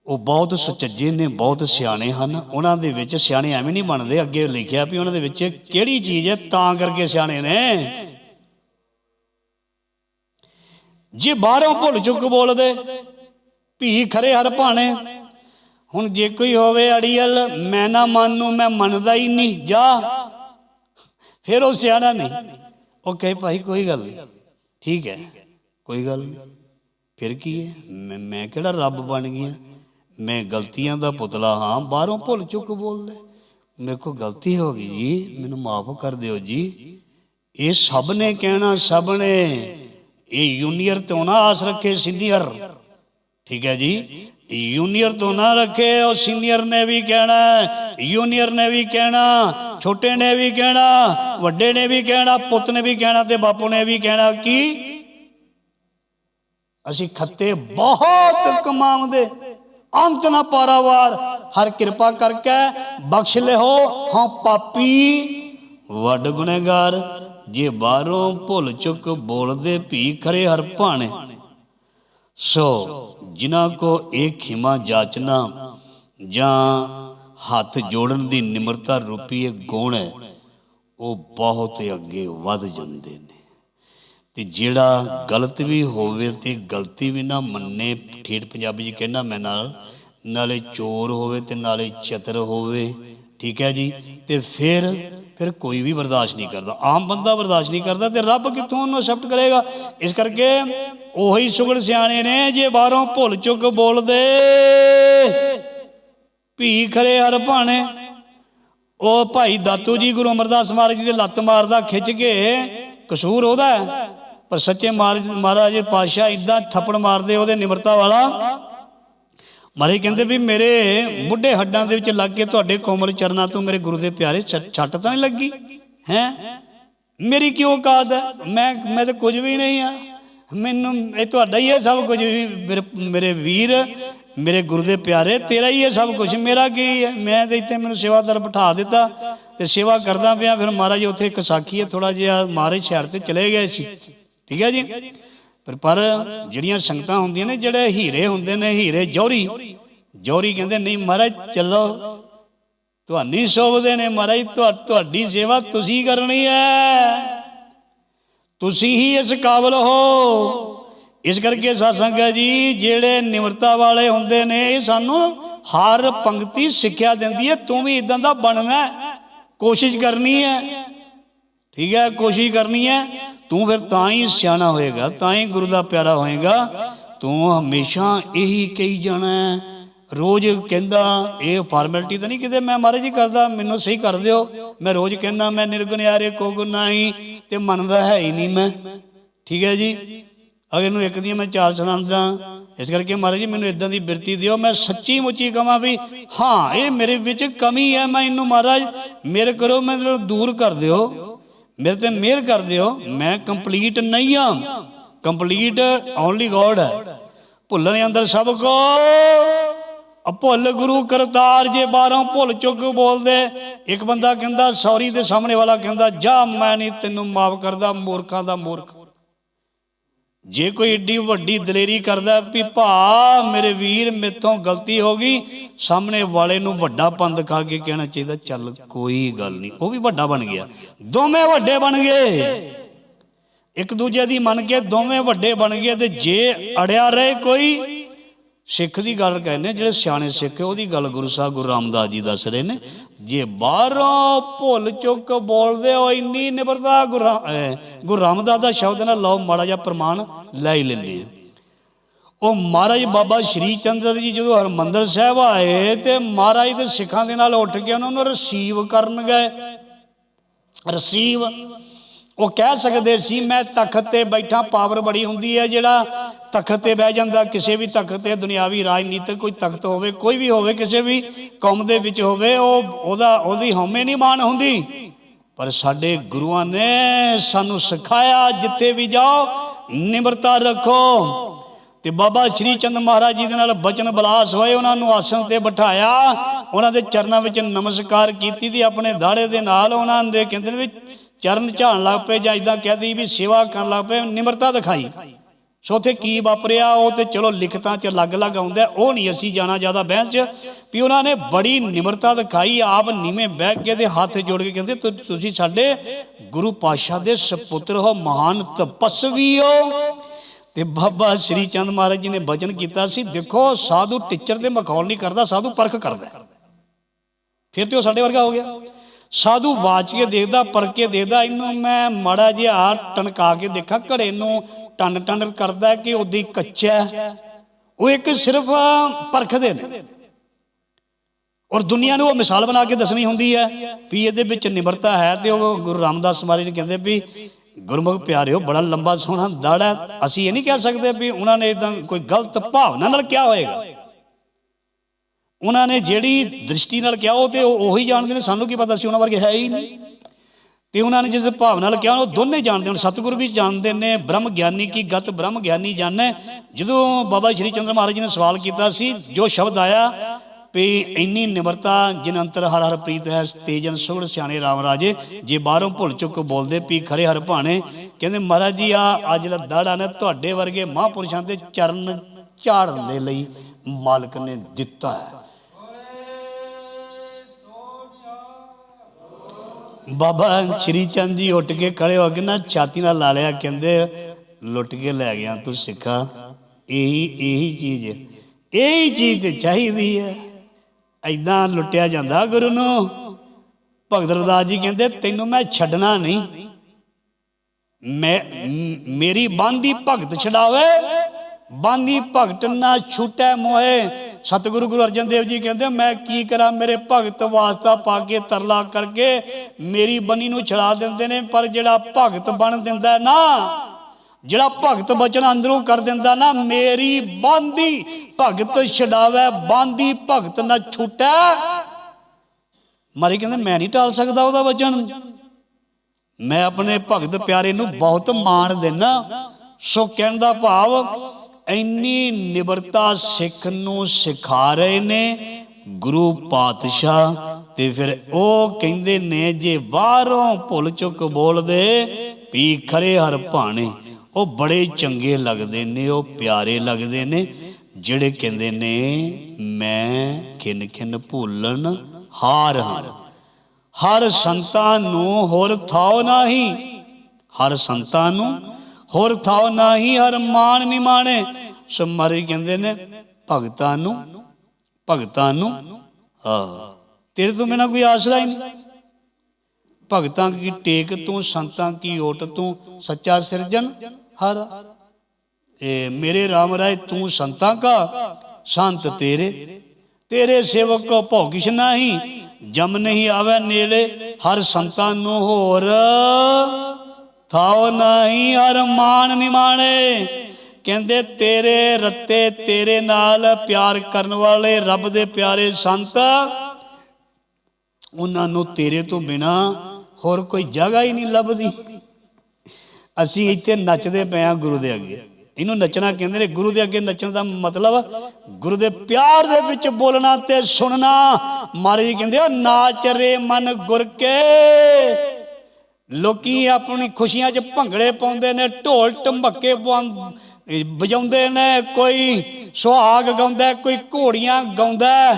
Speaker 1: ਉਹ ਬਹੁਤ ਸੁਚੱਜੇ ਨੇ, ਬਹੁਤ ਸਿਆਣੇ ਹਨ। ਉਹਨਾਂ ਦੇ ਵਿੱਚ ਸਿਆਣੇ ਐਵੇਂ ਨਹੀਂ ਬਣਦੇ। ਅੱਗੇ ਲਿਖਿਆ ਵੀ ਉਹਨਾਂ ਦੇ ਵਿੱਚ ਕਿਹੜੀ ਚੀਜ਼ ਹੈ, ਤਾਂ ਕਰਕੇ ਸਿਆਣੇ ਨੇ। ਜੇ ਬਾਹਰੋਂ ਭੁੱਲ ਚੁੱਕ ਬੋਲਦੇ, ਭੀ ਖਰੇ ਹਰ ਭਾਣੇ। ਹੁਣ ਜੇ ਕੋਈ ਹੋਵੇ ਅੜੀਅਲ, ਮੈਂ ਨਾ ਮੰਨੂ, ਮੈਂ ਮੰਨਦਾ ਹੀ ਨਹੀਂ, ਜਾ। ਫਿਰ ਉਹ ਸਿਆਣਾ ਨਹੀਂ। ਉਹ ਕਹੇ, ਭਾਈ, ਕੋਈ ਗੱਲ ਨਹੀਂ। ਠੀਕ ਹੈ, ਕੋਈ ਗੱਲ ਨਹੀਂ। ਫਿਰ ਕੀ ਹੈ? ਮੈਂ ਮੈਂ ਕਿਹੜਾ ਰੱਬ ਬਣ ਗਿਆ? ਮੈਂ ਗਲਤੀਆਂ ਦਾ ਪੁਤਲਾ ਹਾਂ, ਬਾਹਰੋਂ ਭੁੱਲ ਚੁੱਕ ਬੋਲਦੇ ਮੇਰੇ ਕੋਲ ਗਲਤੀ ਹੋ ਗਈ ਜੀ, ਮੈਨੂੰ ਮਾਫ ਕਰ ਦਿਓ ਜੀ। ਇਹ ਸਭ ਨੇ ਕਹਿਣਾ, ਸਭ ਨੇ। ਇਹ ਜੂਨੀਅਰ ਤੋਂ ਨਾ ਆਸ ਰੱਖੇ ਸੀਨੀਅਰ। ਠੀਕ ਹੈ ਜੀ? ਯੂਨੀਅਰ ਤੋਂ ਨਾ ਰੱਖੇ, ਉਹ ਸੀਨੀਅਰ ਨੇ ਵੀ ਕਹਿਣਾ ਜੂਨੀਅਰ ਨੇ ਵੀ ਕਹਿਣਾ, ਛੋਟੇ ਨੇ ਵੀ ਕਹਿਣਾ, ਵੱਡੇ ਨੇ ਵੀ ਕਹਿਣਾ, ਪੁੱਤ ਨੇ ਵੀ ਕਹਿਣਾ ਤੇ ਬਾਪੂ ਨੇ ਵੀ ਕਹਿਣਾ ਕਿ ਅਸੀਂ ਖੱਤੇ ਬਹੁਤ ਕਮਾਉਂਦੇ, ਅੰਤ ਨਾ ਪਾਰਾਵਾਰ ਹਰ ਕਿਰਪਾ ਕਰਕੇ ਬਖਸ਼ ਲਿਓ। ਹਾਂ, ਪਾਪੀ, ਵੱਡ ਗੁਨੇਗਾਰ। ਜੇ ਬਾਹਰੋਂ ਭੁੱਲ ਚੁੱਕ ਬੋਲਦੇ ਭੀ ਖਰੇ ਹਰ ਭਾਣੇ। ਸੋ ਜਿਨ੍ਹਾਂ ਕੋ ਇਹ ਖਿਮਾ ਜਾਚਨਾ, ਜਾਂ ਹੱਥ ਜੋੜਨ ਦੀ ਨਿਮਰਤਾ ਰੂਪੀ ਇਹ ਗੁਣ ਹੈ, ਉਹ ਬਹੁਤ ਅੱਗੇ ਵੱਧ ਜਾਂਦੇ ਨੇ। ਤੇ ਜਿਹੜਾ ਗਲਤ ਵੀ ਹੋਵੇ ਤੇ ਗਲਤੀ ਵੀ ਨਾ ਮੰਨੇ, ਠੇਠ ਪੰਜਾਬੀ ਚ ਕਹਿੰਦਾ ਮੈਂ ਨਾਲ, ਨਾਲੇ ਚੋਰ ਹੋਵੇ ਤੇ ਨਾਲੇ ਚਤਰ ਹੋਵੇ, ਠੀਕ ਹੈ ਜੀ? ਤੇ ਫਿਰ ਫਿਰ ਕੋਈ ਵੀ ਬਰਦਾਸ਼ਤ ਨਹੀਂ ਕਰਦਾ। ਆਮ ਬੰਦਾ ਬਰਦਾਸ਼ਤ ਨਹੀਂ ਕਰਦਾ ਤੇ ਰੱਬ ਕਿੱਥੋਂ ਉਹਨੂੰ ਅਸੈਪਟ ਕਰੇਗਾ? ਇਸ ਕਰਕੇ ਉਹੀ ਸੁਗੜ ਸਿਆਣੇ ਨੇ ਜੇ ਬਾਹਰੋਂ ਭੁੱਲ ਚੁੱਕ ਬੋਲਦੇ। ਭੀ ਖਰੇ ਹਰ ਭਾਣੇ। ਉਹ ਭਾਈ ਦਾਤੂ ਜੀ ਗੁਰੂ ਅਮਰਦਾਸ ਮਹਾਰਾਜ ਜੀ ਦੇ ਲੱਤ ਮਾਰਦਾ ਖਿੱਚ ਕੇ। ਕਸੂਰ ਉਹਦਾ ਪਰ ਸੱਚੇ ਮਹਾਰਾਜ ਮਹਾਰਾਜ ਪਾਤਸ਼ਾਹ ਇਦਾਂ ਥੱਪੜ ਮਾਰਦੇ ਉਹਦੇ ਨਿਮਰਤਾ ਵਾਲਾ। ਮਹਾਰਾਜ ਕਹਿੰਦੇ ਵੀ ਮੇਰੇ ਬੁੱਢੇ ਹੱਡਾਂ ਦੇ ਵਿੱਚ ਲੱਗ ਕੇ ਤੁਹਾਡੇ ਕੋਮਲ ਚਰਨਾਂ ਤੋਂ ਮੇਰੇ ਗੁਰੂ ਦੇ ਪਿਆਰੇ ਛ- ਛੱਟ ਤਾਂ ਨਹੀਂ ਲੱਗੀ? ਹੈ? ਮੇਰੀ ਕਿਉਂ ਔਕਾਤ ਹੈ? ਮੈਂ ਮੈਂ ਤਾਂ ਕੁਝ ਵੀ ਨਹੀਂ ਆ। ਮੈਨੂੰ, ਇਹ ਤੁਹਾਡਾ ਹੀ ਹੈ ਸਭ ਕੁਝ ਵੀ। ਮੇਰੇ ਮੇਰੇ ਵੀਰ, ਮੇਰੇ ਗੁਰੂ ਦੇ ਪਿਆਰੇ, ਤੇਰਾ ਹੀ ਹੈ ਸਭ ਕੁਝ। ਮੇਰਾ ਕੀ ਹੈ? ਮੈਂ ਤੇ ਇੱਥੇ ਮੈਨੂੰ ਸੇਵਾਦਾਰ ਬਿਠਾ ਦਿੱਤਾ ਤੇ ਸੇਵਾ ਕਰਦਾ ਪਿਆ। ਫਿਰ ਮਹਾਰਾਜ ਉੱਥੇ ਇੱਕ ਸਾਖੀ ਹੈ ਥੋੜਾ ਜਿਹਾ ਮਹਾਰਾਜ ਸ਼ਹਿਰ ਤੇ ਚਲੇ ਗਏ ਸੀ ਠੀਕ ਹੈ ਜੀ? ਪਰ ਪਰ ਜਿਹੜੀਆਂ ਸੰਗਤਾਂ ਹੁੰਦੀਆਂ ਨੇ, ਜਿਹੜੇ ਹੀਰੇ ਹੁੰਦੇ ਨੇ, ਹੀਰੇ ਜੌਹਰੀ ਜੌਹਰੀ ਕਹਿੰਦੇ, ਨਹੀਂ ਮਹਾਰਾਜ, ਚੱਲੋ। ਤੁਹਾਨੂੰ ਸੋਭਦੇ ਨੇ ਮਹਾਰਾਜ ਤੁਹਾਡੀ ਸੇਵਾ ਤੁਸੀਂ ਕਰਨੀ ਹੈ। ਤੁਸੀਂ ਹੀ ਇਸ ਕਾਬਲ ਹੋ। ਇਸ ਕਰਕੇ ਸਾਸੰਗ ਹੈ ਜੀ, ਜਿਹੜੇ ਨਿਮਰਤਾ ਵਾਲੇ ਹੁੰਦੇ ਨੇ, ਇਹ ਸਾਨੂੰ ਹਰ ਪੰਕਤੀ ਸਿੱਖਿਆ ਦਿੰਦੀ ਹੈ। ਤੂੰ ਵੀ ਇਦਾਂ ਦਾ ਬਣਨਾ ਕੋਸ਼ਿਸ਼ ਕਰਨੀ ਹੈ। ਠੀਕ ਹੈ, ਕੋਸ਼ਿਸ਼ ਕਰਨੀ ਹੈ। ਤੂੰ ਫਿਰ ਤਾਂ ਹੀ ਸਿਆਣਾ ਹੋਏਗਾ, ਤਾਂ ਹੀ ਗੁਰੂ ਦਾ ਪਿਆਰਾ ਹੋਏਗਾ। ਤੂੰ ਹਮੇਸ਼ਾ ਇਹੀ ਕਹੀ ਜਾਣਾ ਰੋਜ਼ ਕਹਿੰਦਾ, ਇਹ ਫਾਰਮੈਲਿਟੀ ਤਾਂ ਨਹੀਂ ਕਿਤੇ ਮੈਂ ਮਹਾਰਾਜ ਜੀ ਕਰਦਾ, ਮੈਨੂੰ ਸਹੀ ਕਰ ਦਿਓ। ਮੈਂ ਰੋਜ਼ ਕਹਿੰਦਾ, ਮੈਂ ਨਿਰਗੁਣਿਆਰੇ ਕੋ ਗੁਨਾਹੀ ਤੇ ਮੰਨਦਾ ਹੈ ਹੀ ਨਹੀਂ ਮੈਂ। ਠੀਕ ਹੈ ਜੀ? ਅਗਰ ਨੂੰ ਇੱਕ ਦੀਆਂ ਮੈਂ ਚਾਰ ਸੁਣਾਉਂਦਾ ਇਸ ਕਰਕੇ ਮਹਾਰਾਜ ਜੀ ਮੈਨੂੰ ਇਦਾਂ ਦੀ ਬਿਰਤੀ ਦਿਓ। ਮੈਂ ਸੱਚੀ ਮੁੱਚੀ ਕਹਾਂ ਵੀ, ਹਾਂ, ਇਹ ਮੇਰੇ ਵਿੱਚ ਕਮੀ ਹੈ, ਮੈਂ ਇਹਨੂੰ ਮਹਾਰਾਜ, ਮੇਰੇ ਕਰੋ ਮੈਨੂੰ ਦੂਰ ਕਰ ਦਿਓ। ਮੇਰੇ ਤੇ ਮਿਹਰ ਕਰ ਦਿਓ ਮੈਂ ਕੰਪਲੀਟ ਨਹੀਂ ਆ ਕੰਪਲੀਟ ਓਨਲੀ ਗੋਡ ਹੈ। ਭੁੱਲਣੇ ਅੰਦਰ ਸਭ ਕੋ ਅਭੁੱਲ ਗੁਰੂ ਕਰਤਾਰ ਜੇ ਬਾਹਰੋਂ ਭੁੱਲ ਚੁੱਕ ਬੋਲਦੇ। ਇੱਕ ਬੰਦਾ ਕਹਿੰਦਾ, ਸੌਰੀ ਦੇ ਸਾਹਮਣੇ ਵਾਲਾ ਕਹਿੰਦਾ, ਜਾ ਮੈਂ ਨਹੀਂ ਤੈਨੂੰ ਮਾਫ ਕਰਦਾ, ਮੂਰਖਾਂ ਦਾ ਮੂਰਖ। ਜੇ ਕੋਈ ਏਡੀ ਵੱਡੀ ਦਲੇਰੀ ਕਰਦਾ ਵੀ ਭਾ, ਮੇਰੇ ਵੀਰ ਮੇਥੋਂ ਗਲਤੀ ਹੋ ਗਈ, ਸਾਹਮਣੇ ਵਾਲੇ ਨੂੰ ਵੱਡਾ ਪੰਦ ਖਾ ਕੇ ਕਹਿਣਾ ਚਾਹੀਦਾ, ਚੱਲ ਕੋਈ ਗੱਲ ਨਹੀਂ। ਉਹ ਵੀ ਵੱਡਾ ਬਣ ਗਿਆ। ਦੋਵੇਂ ਵੱਡੇ ਬਣ ਗਏ। ਇੱਕ ਦੂਜੇ ਦੀ ਮੰਨ ਕੇ ਦੋਵੇਂ ਵੱਡੇ ਬਣ ਗਏ ਤੇ ਜੇ ਅੜਿਆ ਰਹੇ ਕੋਈ ਸਿੱਖ ਦੀ ਗੱਲ ਕਹਿੰਦੇ ਜਿਹੜੇ ਸਿਆਣੇ ਸਿੱਖ ਉਹਦੀ ਗੱਲ ਗੁਰੂ ਸਾਹਿਬ, ਗੁਰੂ ਰਾਮਦਾਸ ਜੀ ਦੱਸ ਰਹੇ ਨੇ, ਜੇ ਬਾਹਰੋਂ ਭੁੱਲ ਚੁੱਕ ਬੋਲਦੇ ਹੋ, ਇੰਨੀ ਨਿਬਰਤਾ ਗੁਰੂ ਰਾਮਦਾਸ ਦਾ ਸ਼ਬਦ ਨਾਲ ਲਓ, ਮਾੜਾ ਜਿਹਾ ਪ੍ਰਮਾਣ ਲੈ ਹੀ ਲੈਂਦੇ ਉਹ ਮਹਾਰਾਜ ਬਾਬਾ ਸ਼੍ਰੀ ਚੰਦਰ ਜੀ ਜਦੋਂ ਹਰਮੰਦਰ ਸਾਹਿਬ ਆਏ ਤੇ ਮਹਾਰਾਜ ਦੇ ਸਿੱਖਾਂ ਦੇ ਨਾਲ ਉੱਠ ਕੇ ਉਹਨਾਂ ਨੂੰ ਰਿਸੀਵ ਕਰਨ ਗਏ। ਰਿਸੀਵ ਉਹ ਕਹਿ ਸਕਦੇ ਸੀ, ਮੈਂ ਤਖਤ ਤੇ ਬੈਠਾ ਪਾਵਰ ਬੜੀ ਹੁੰਦੀ ਹੈ ਜਿਹੜਾ ਤਖਤ ਤੇ ਬਹਿ ਜਾਂਦਾ, ਕਿਸੇ ਵੀ ਤਖਤ ਤੇ ਦੁਨਿਆਵੀ ਰਾਜਨੀਤਿਕ ਕੋਈ ਤਖਤ ਹੋਵੇ, ਕੋਈ ਵੀ ਹੋਵੇ, ਕਿਸੇ ਵੀ ਕੌਮ ਦੇ ਵਿੱਚ ਹੋਵੇ, ਉਹ ਉਹਦਾ, ਉਹਦੀ ਹਉਮੈ ਨਹੀਂ ਮਾਣ ਹੁੰਦੀ। ਪਰ ਸਾਡੇ ਗੁਰੂਆਂ ਨੇ ਸਾਨੂੰ ਸਿਖਾਇਆ, ਜਿੱਥੇ ਵੀ ਜਾਓ, ਨਿਮਰਤਾ ਰੱਖੋ। ਤੇ ਬਾਬਾ ਸ਼੍ਰੀ ਚੰਦ ਮਹਾਰਾਜ ਜੀ ਦੇ ਨਾਲ ਬਚਨ ਬਲਾਸ ਹੋਏ, ਉਹਨਾਂ ਨੂੰ ਆਸਣ ਤੇ ਬਿਠਾਇਆ। ਉਹਨਾਂ ਦੇ ਚਰਨਾਂ ਵਿੱਚ ਨਮਸਕਾਰ ਕੀਤੀ ਤੇ ਆਪਣੇ ਦਾੜੇ ਦੇ ਨਾਲ ਉਹਨਾਂ ਦੇ ਕਹਿੰਦੇ ਨੇ ਵੀ ਚਰਨ ਝਾੜਨ ਲੱਗ ਪਏ ਜਾਂ ਇਦਾਂ ਕਹਦੀ ਵੀ ਸੇਵਾ ਕਰਨ ਲੱਗ ਪਏ, ਨਿਮਰਤਾ ਦਿਖਾਈ। ਸੋ ਉੱਥੇ ਕੀ ਵਾਪਰਿਆ? ਉਹ ਤੇ ਚਲੋ ਲਿਖਤਾਂ 'ਚ ਅਲੱਗ-ਅਲੱਗ ਆਉਂਦਾ ਉਹ ਨਹੀਂ ਅਸੀਂ ਜਾਣਾ ਜ਼ਿਆਦਾ ਬਹਿਸ 'ਚ। ਵੀ ਉਹਨਾਂ ਨੇ ਬੜੀ ਨਿਮਰਤਾ ਦਿਖਾਈ, ਆਪ ਨੀਵੇਂ ਬਹਿ ਕੇ ਦੇ ਹੱਥ ਜੋੜ ਕੇ ਕਹਿੰਦੇ, ਤੁ- ਤੁਸੀਂ ਸਾਡੇ ਗੁਰੂ ਪਾਤਸ਼ਾਹ ਦੇ ਸੁਪੁੱਤਰ ਹੋ, ਮਹਾਨ ਤਪਸਵੀ ਹੋ। ਤੇ ਬਾਬਾ ਸ਼੍ਰੀ ਚੰਦ ਮਹਾਰਾਜ ਜੀ ਨੇ ਬਚਨ ਕੀਤਾ ਸੀ, ਦੇਖੋ, ਸਾਧੂ ਟੀਚਰ ਤੇ ਮਖੌਲ ਨਹੀਂ ਕਰਦਾ, ਸਾਧੂ ਪਰਖ ਕਰਦਾ ਹੈ। ਫਿਰ ਤੇ ਉਹ ਸਾਡੇ ਵਰਗਾ ਹੋ ਗਿਆ। ਸਾਧੂ ਵਾਚ ਕੇ ਦੇਖਦਾ ਪਰਖ ਕੇ ਦੇਖਦਾ, ਇਹਨੂੰ ਮੈਂ ਮਾੜਾ ਜਿਹਾ ਟਣਕਾ ਕੇ ਦੇਖਾਂ, ਘੜੇ ਨੂੰ ਟਨ ਟਨ ਕਰਦਾ ਕਿ ਉਹਦੀ ਕੱਚਾ ਉਹ ਇੱਕ ਸਿਰਫ ਪਰਖਦੇ ਨੇ। ਔਰ ਦੁਨੀਆ ਨੂੰ ਉਹ ਮਿਸਾਲ ਬਣਾ ਕੇ ਦੱਸਣੀ ਹੁੰਦੀ ਹੈ ਵੀ ਇਹਦੇ ਵਿੱਚ ਨਿਮਰਤਾ ਹੈ ਤੇ ਉਹ ਗੁਰੂ ਰਾਮਦਾਸ ਮਹਾਰਾਜ ਜੀ ਕਹਿੰਦੇ ਵੀ, ਗੁਰਮੁਖ ਪਿਆਰਿਓ, ਬੜਾ ਲੰਬਾ ਸੋਹਣਾ ਦਾੜਾ ਹੈ। ਅਸੀਂ ਇਹ ਨਹੀਂ ਕਹਿ ਸਕਦੇ ਵੀ ਉਹਨਾਂ ਨੇ ਇਦਾਂ ਕੋਈ ਗਲਤ ਭਾਵਨਾ ਨਾਲ ਕਿਹਾ ਹੋਏਗਾ। ਉਹਨਾਂ ਨੇ ਜਿਹੜੀ ਦ੍ਰਿਸ਼ਟੀ ਨਾਲ ਕਿਹਾ ਉਹ ਤੇ ਉਹ- ਉਹੀ ਜਾਣਦੇ ਨੇ, ਸਾਨੂੰ ਕੀ ਪਤਾ ਸੀ ਉਹਨਾਂ ਵਰਗੇ ਹੈ ਹੀ ਨਹੀਂ। ਤੇ ਉਹਨਾਂ ਨੇ ਜਿਸ ਭਾਵ ਨਾਲ ਕਿਹਾ, ਉਹ ਦੋਨੇ ਜਾਣਦੇ ਹਨ ਸਤਿਗੁਰੂ ਵੀ ਜਾਣਦੇ ਨੇ, ਬ੍ਰਹਮ ਗਿਆਨੀ ਕੀ ਗਤ, ਬ੍ਰਹਮ ਗਿਆਨੀ ਜਾਣੈ। ਜਦੋਂ ਬਾਬਾ ਸ਼੍ਰੀ ਚੰਦਰ ਮਹਾਰਾਜ ਜੀ ਨੇ ਸਵਾਲ ਕੀਤਾ ਸੀ, ਜੋ ਸ਼ਬਦ ਆਇਆ ਵੀ ਇੰਨੀ ਨਿਮਰਤਾ ਜਿਨ ਅੰਤਰ ਹਰ ਹਰ ਪ੍ਰੀਤ ਹੈ, ਤੇਜਨ ਸੁਗੜ ਸਿਆਣੇ ਰਾਮ ਰਾਜੇ, ਜੇ ਬਾਹਰੋਂ ਭੁੱਲ ਚੁੱਕ ਬੋਲਦੇ ਪੀ ਖਰੇ ਹਰ ਭਾਣੇ, ਕਹਿੰਦੇ ਮਹਾਰਾਜ ਜੀ, ਆ ਅੱਜ ਦਾੜਾ ਨੇ ਤੁਹਾਡੇ ਵਰਗੇ ਮਹਾਂਪੁਰਸ਼ਾਂ ਦੇ ਚਰਨ ਝਾੜਨ ਦੇ ਲਈ ਮਾਲਕ ਨੇ ਦਿੱਤਾ ਹੈ। ਬਾਬਾ ਸ਼੍ਰੀ ਚੰਦ ਜੀ ਉੱਠ ਕੇ ਖੜੇ ਹੋ ਕੇ ਨਾ ਛਾਤੀ ਨਾਲ ਲਾ ਲਿਆ, ਕਹਿੰਦੇ, ਲੁੱਟ ਕੇ ਲੈ ਗਿਆ ਤੂੰ ਸਿੱਖਾ। ਇਹੀ ਇਹੀ ਚੀਜ਼ ਇਹੀ ਚੀਜ਼ ਤੇ ਚਾਹੀਦੀ ਹੈ। ਐਦਾਂ ਲੁੱਟਿਆ ਜਾਂਦਾ ਗੁਰੂ ਨੂੰ। ਭਗਤ ਰਵਦਾਸ ਜੀ ਕਹਿੰਦੇ, ਤੈਨੂੰ ਮੈਂ ਛੱਡਣਾ ਨਹੀਂ। ਮੈਂ, ਮੇਰੀ ਬਾਂਦੀ ਭਗਤ ਛਡਾਵੇ। ਬਾਂਦੀ ਭਗਤ ਨਾ ਛੂਟੈ ਮੋਏ ਸਤਿਗੁਰੂ ਗੁਰੂ ਅਰਜਨ ਦੇਵ ਜੀ ਕਹਿੰਦੇ ਮੈਂ ਕੀ ਕਰਾਂ? ਮੇਰੇ ਭਗਤ ਵਾਸਤਾ ਪਾ ਕੇ ਤਰਲਾ ਕਰਕੇ ਮੇਰੀ ਬੰਨੀ ਨੂੰ ਛੜਾ ਦਿੰਦੇ ਨੇ, ਪਰ ਜਿਹੜਾ ਭਗਤ ਬਣ ਦਿੰਦਾ ਨਾ, ਜਿਹੜਾ ਭਗਤ ਬਚਨ ਅੰਦਰੋਂ ਕਰ ਦਿੰਦਾ ਨਾ, ਮੇਰੀ ਬਾਂਦੀ ਭਗਤ ਛਡਾਵੇ, ਬਾਂਦੀ ਭਗਤ ਨਾ ਛੂਟੈ। ਮਾਰੀ ਕਹਿੰਦੇ, ਮੈਂ ਨਹੀਂ ਟਾਲ ਸਕਦਾ ਉਹਦਾ ਵਚਨ ਮੈਂ ਆਪਣੇ ਭਗਤ ਪਿਆਰੇ ਨੂੰ ਬਹੁਤ ਮਾਣ ਦਿੰਦਾ। ਸੋ ਕਹਿਣ ਦਾ ਭਾਵ ਇੰਨੀ ਨਿਬਰਤਾ ਸਿੱਖ ਨੂੰ ਸਿਖਾ ਰਹੇ ਨੇ ਗੁਰੂ ਪਾਤਸ਼ਾਹ ਤੇ ਫਿਰ ਉਹ ਕਹਿੰਦੇ ਨੇ, ਜੇ ਬਾਹਰੋਂ ਭੁੱਲ ਚੁੱਕ ਬੋਲਦੇ, ਵੀ ਖਰੇ ਹਰ ਭਾਣੇ, ਉਹ ਬੜੇ ਚੰਗੇ ਲੱਗਦੇ ਨੇ, ਉਹ ਪਿਆਰੇ ਲੱਗਦੇ ਨੇ, ਜਿਹੜੇ ਕਹਿੰਦੇ ਨੇ, ਮੈਂ ਖਿੰਨ ਖਿੰਨ ਭੁੱਲਣ ਹਾਰ ਹਾਂ। ਹਰ ਸੰਤਾਂ ਨੂੰ ਹੋਰ ਥਾਉ ਨਹੀਂ, ਹਰ ਸੰਤਾਂ ਨੂੰ ਹੋਰ ਥਾਉ ਨਹੀਂ ਹਰ ਨਿਮਾਣੇ ਸਮਾਰੀ ਕਹਿੰਦੇ ਨੇ, ਭਗਤਾਂ ਨੂੰ ਭਗਤਾਂ ਨੂੰ, ਹਾਂ, ਤੇਰੇ ਤੋਂ ਬਿਨਾ ਕੋਈ ਆਸਰਾ ਹੀ ਨਹੀਂ। ਭਗਤਾਂ ਕੀ ਟੇਕ ਤੂੰ, ਸੰਤਾਂ ਕੀ ਓਟ ਤੂੰ, ਸੱਚਾ ਸਿਰਜਨ ਹਰ। ਇਹ ਮੇਰੇ RAM ਰਾਏ, ਤੂੰ ਸੰਤਾਂ ਕਾ, ਸੰਤ ਤੇਰੇ। ਤੇਰੇ ਸੇਵਕ ਕੋ ਭਉ ਕਿਛ ਨਹੀਂ, ਜਮ ਨਹੀਂ ਆਵੇ ਨੇੜੇ, ਹਰ ਸੰਤਾਂ ਨੂੰ ਹੋਰ। ਥਾਉ ਨਹੀਂ ਹਰ ਨਿਮਾਣੇ। ਕਹਿੰਦੇ, ਤੇਰੇ ਰੱਤੇ ਤੇਰੇ ਨਾਲ ਪਿਆਰ ਕਰਨ ਵਾਲੇ ਰੱਬ ਦੇ ਪਿਆਰੇ ਸੰਤ, ਉਹਨਾਂ ਨੂੰ ਤੇਰੇ ਤੋਂ ਬਿਨਾ ਹੋਰ ਕੋਈ ਜਗ੍ਹਾ ਹੀ ਨਹੀਂ ਲੱਭਦੀ। ਅਸੀਂ ਇੱਥੇ ਨੱਚਦੇ ਪਏ ਆ ਗੁਰੂ ਦੇ ਅੱਗੇ। ਇਹਨੂੰ ਨੱਚਣਾ ਕਹਿੰਦੇ ਨੇ, ਗੁਰੂ ਦੇ ਅੱਗੇ ਨੱਚਣ ਦਾ ਮਤਲਬ ਗੁਰੂ ਦੇ ਪਿਆਰ ਦੇ ਵਿੱਚ ਬੋਲਣਾ ਤੇ ਸੁਣਨਾ। ਮਹਾਰਾਜ ਜੀ ਕਹਿੰਦੇ ਆ ਨਾਚ ਰੇ ਮਨ ਗੁਰ ਕੇ ਲੋਕੀ ਆਪਣੀ ਖੁਸ਼ੀਆਂ 'ਚ ਭੰਗੜੇ ਪਾਉਂਦੇ ਨੇ, ਢੋਲ ਟੰਬਕੇ ਵਜਾਉਂਦੇ ਨੇ, ਕੋਈ ਸੁਹਾਗ ਗਾਉਂਦਾ, ਕੋਈ ਘੋੜੀਆਂ ਗਾਉਂਦਾ।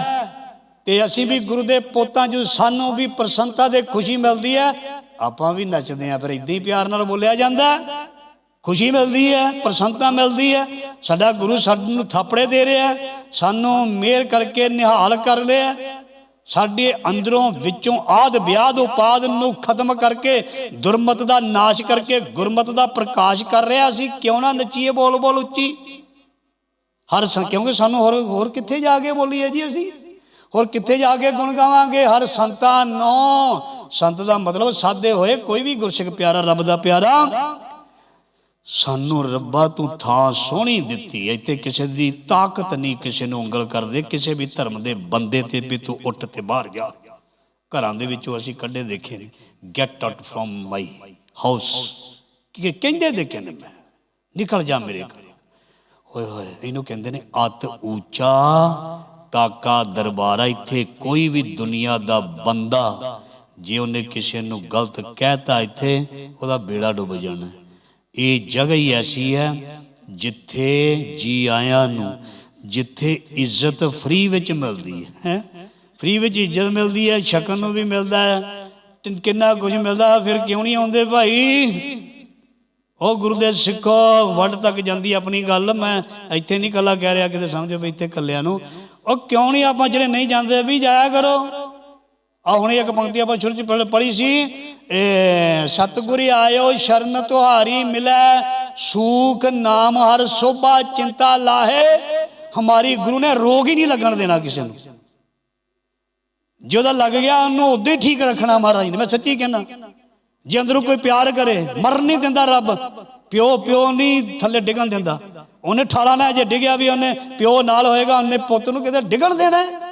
Speaker 1: ਤੇ ਅਸੀਂ ਵੀ ਗੁਰੂ ਦੇ ਪੋਤਾਂ ਜੋ ਸਾਨੂੰ ਵੀ ਪ੍ਰਸੰਨਤਾ ਦੇ ਖੁਸ਼ੀ ਮਿਲਦੀ ਹੈ। ਆਪਾਂ ਵੀ ਨੱਚਦੇ ਆ ਫਿਰ ਇਦਾਂ ਹੀ ਪਿਆਰ ਨਾਲ ਬੋਲਿਆ ਜਾਂਦਾ। ਖੁਸ਼ੀ ਮਿਲਦੀ ਹੈ, ਪ੍ਰਸੰਨਤਾ ਮਿਲਦੀ ਹੈ। ਸਾਡਾ ਗੁਰੂ ਸਾਨੂੰ ਥਾਪੜੇ ਦੇ ਰਿਹਾ ਸਾਨੂੰ ਮਿਹਰ ਕਰਕੇ ਨਿਹਾਲ ਕਰ ਰਿਹਾ ਸਾਡੇ ਅੰਦਰੋਂ ਵਿੱਚੋਂ ਆਦ ਵਿਆਦ ਉਪਾਦ ਨੂੰ ਖਤਮ ਕਰਕੇ ਦੁਰਮਤ ਦਾ ਨਾਸ਼ ਕਰਕੇ ਗੁਰਮਤ ਦਾ ਪ੍ਰਕਾਸ਼ ਕਰ ਰਿਹਾ ਅਸੀਂ ਕਿਉਂ ਨਾ ਨੱਚੀਏ ਬੋਲ ਬੋਲ ਉੱਚੀ? ਹਰ ਸ- ਕਿਉਂਕਿ ਸਾਨੂੰ ਹੋਰ ਹੋਰ ਕਿੱਥੇ ਜਾ ਕੇ ਬੋਲੀਏ ਜੀ ਅਸੀਂ? ਹੋਰ ਕਿੱਥੇ ਜਾ ਕੇ ਗੁਣ ਗਾਵਾਂਗੇ? ਹਰ ਸੰਤਾਂ ਨੂੰ। ਸੰਤ ਦਾ ਮਤਲਬ ਸਾਦੇ ਹੋਏ ਕੋਈ ਵੀ ਗੁਰਸਿੱਖ ਪਿਆਰਾ, ਰੱਬ ਦਾ ਪਿਆਰਾ। ਸਾਨੂੰ ਰੱਬਾ ਤੂੰ ਥਾਂ ਸੋਹਣੀ ਦਿੱਤੀ ਇੱਥੇ ਕਿਸੇ ਦੀ ਤਾਕਤ ਨਹੀਂ, ਕਿਸੇ ਨੂੰ ਉਂਗਲ ਕਰਦੇ, ਕਿਸੇ ਵੀ ਧਰਮ ਦੇ ਬੰਦੇ ਤੇ ਵੀ ਤੂੰ ਉੱਠ ਤੇ ਬਾਹਰ ਜਾ। ਘਰਾਂ ਦੇ ਵਿੱਚੋਂ ਅਸੀਂ ਕੱਢੇ ਦੇਖੇ ਨੇ get out from my house ਕਿ ਕਹਿੰਦੇ ਦੇਖੇ ਨੇ ਮੈਂ, ਨਿਕਲ ਜਾ ਮੇਰੇ ਘਰ। ਹੋਏ ਹੋਏ, ਇਹਨੂੰ ਕਹਿੰਦੇ ਨੇ ਅਤ ਉੱਚਾ ਤਾਕਾ ਦਰਬਾਰਾ। ਇੱਥੇ ਕੋਈ ਵੀ ਦੁਨੀਆ ਦਾ ਬੰਦਾ, ਜੇ ਉਹਨੇ ਕਿਸੇ ਨੂੰ ਗਲਤ ਕਹਿਤਾ ਇੱਥੇ, ਉਹਦਾ ਬੇੜਾ ਡੁੱਬ ਜਾਣਾ। ਇਹ ਜਗ੍ਹਾ ਹੀ ਐਸੀ ਹੈ ਜਿੱਥੇ ਜੀ ਆਇਆਂ ਨੂੰ, ਜਿੱਥੇ ਇੱਜ਼ਤ ਫ੍ਰੀ ਵਿੱਚ ਮਿਲਦੀ ਹੈ ਹੈ? ਫ੍ਰੀ ਵਿੱਚ ਇੱਜ਼ਤ ਮਿਲਦੀ ਹੈ, ਸ਼ਕਨ ਨੂੰ ਵੀ ਮਿਲਦਾ ਹੈ। ਤੇ ਕਿੰਨਾ ਕੁਝ ਮਿਲਦਾ, ਫਿਰ ਕਿਉਂ ਨਹੀਂ ਆਉਂਦੇ ਭਾਈ? ਉਹ ਗੁਰੂ ਦੇ ਸਿੱਖੋ ਵੱਡ ਤੱਕ ਜਾਂਦੀ ਆਪਣੀ ਗੱਲ। ਮੈਂ ਇੱਥੇ ਨਹੀਂ ਕੱਲਾ ਕਹਿ ਰਿਹਾ, ਕਿਤੇ ਸਮਝੋ ਵੀ ਇੱਥੇ ਕੱਲਿਆਂ ਨੂੰ। ਉਹ ਕਿਉਂ ਨਹੀਂ ਆਪਾਂ ਜਿਹੜੇ ਨਹੀਂ ਜਾਂਦੇ, ਵੀ ਜਾਇਆ ਕਰੋ। ਆ ਹੁਣ ਇੱਕ ਪੰਕਤੀ ਆਪਾਂ ਸ਼ੁਰੂ ਚ ਪੜ੍ਹੀ ਸੀ। ਇਹ ਸਤਿਗੁਰ ਆਇਓ, ਸ਼ਰਨ ਤੁਹਾਰੀ ਮਿਲੈ, ਸੂਖ ਨਾਮ ਹਰ ਸੋਭਾ ਚਿੰਤਾ ਲਾਹੇ। ਹਮਾਰੀ ਗੁਰੂ ਨੇ ਰੋਗ ਹੀ ਨਹੀਂ ਲੱਗਣ ਦੇਣਾ ਕਿਸੇ ਨੂੰ। ਜੇ ਉਹਦਾ ਲੱਗ ਗਿਆ, ਉਹਨੂੰ ਉਦੋਂ ਹੀ ਠੀਕ ਰੱਖਣਾ ਮਹਾਰਾਜ ਨੇ। ਮੈਂ ਸੱਚੀ ਕਹਿੰਦਾ, ਜੇ ਅੰਦਰੋਂ ਕੋਈ ਪਿਆਰ ਕਰੇ, ਮਰਨ ਨਹੀਂ ਦਿੰਦਾ ਰੱਬ। ਪਿਓ ਪਿਓ ਨਹੀਂ ਥੱਲੇ ਡਿੱਗਣ ਦਿੰਦਾ। ਉਹਨੇ ਠਾਲਾ ਨਾ ਜੇ ਡਿੱਗਿਆ ਵੀ ਉਹਨੇ ਪਿਓ ਨਾਲ ਹੋਏਗਾ, ਉਹਨੇ ਪੁੱਤ ਨੂੰ ਕਿਤੇ ਡਿੱਗਣ ਦੇਣਾ ਹੈ।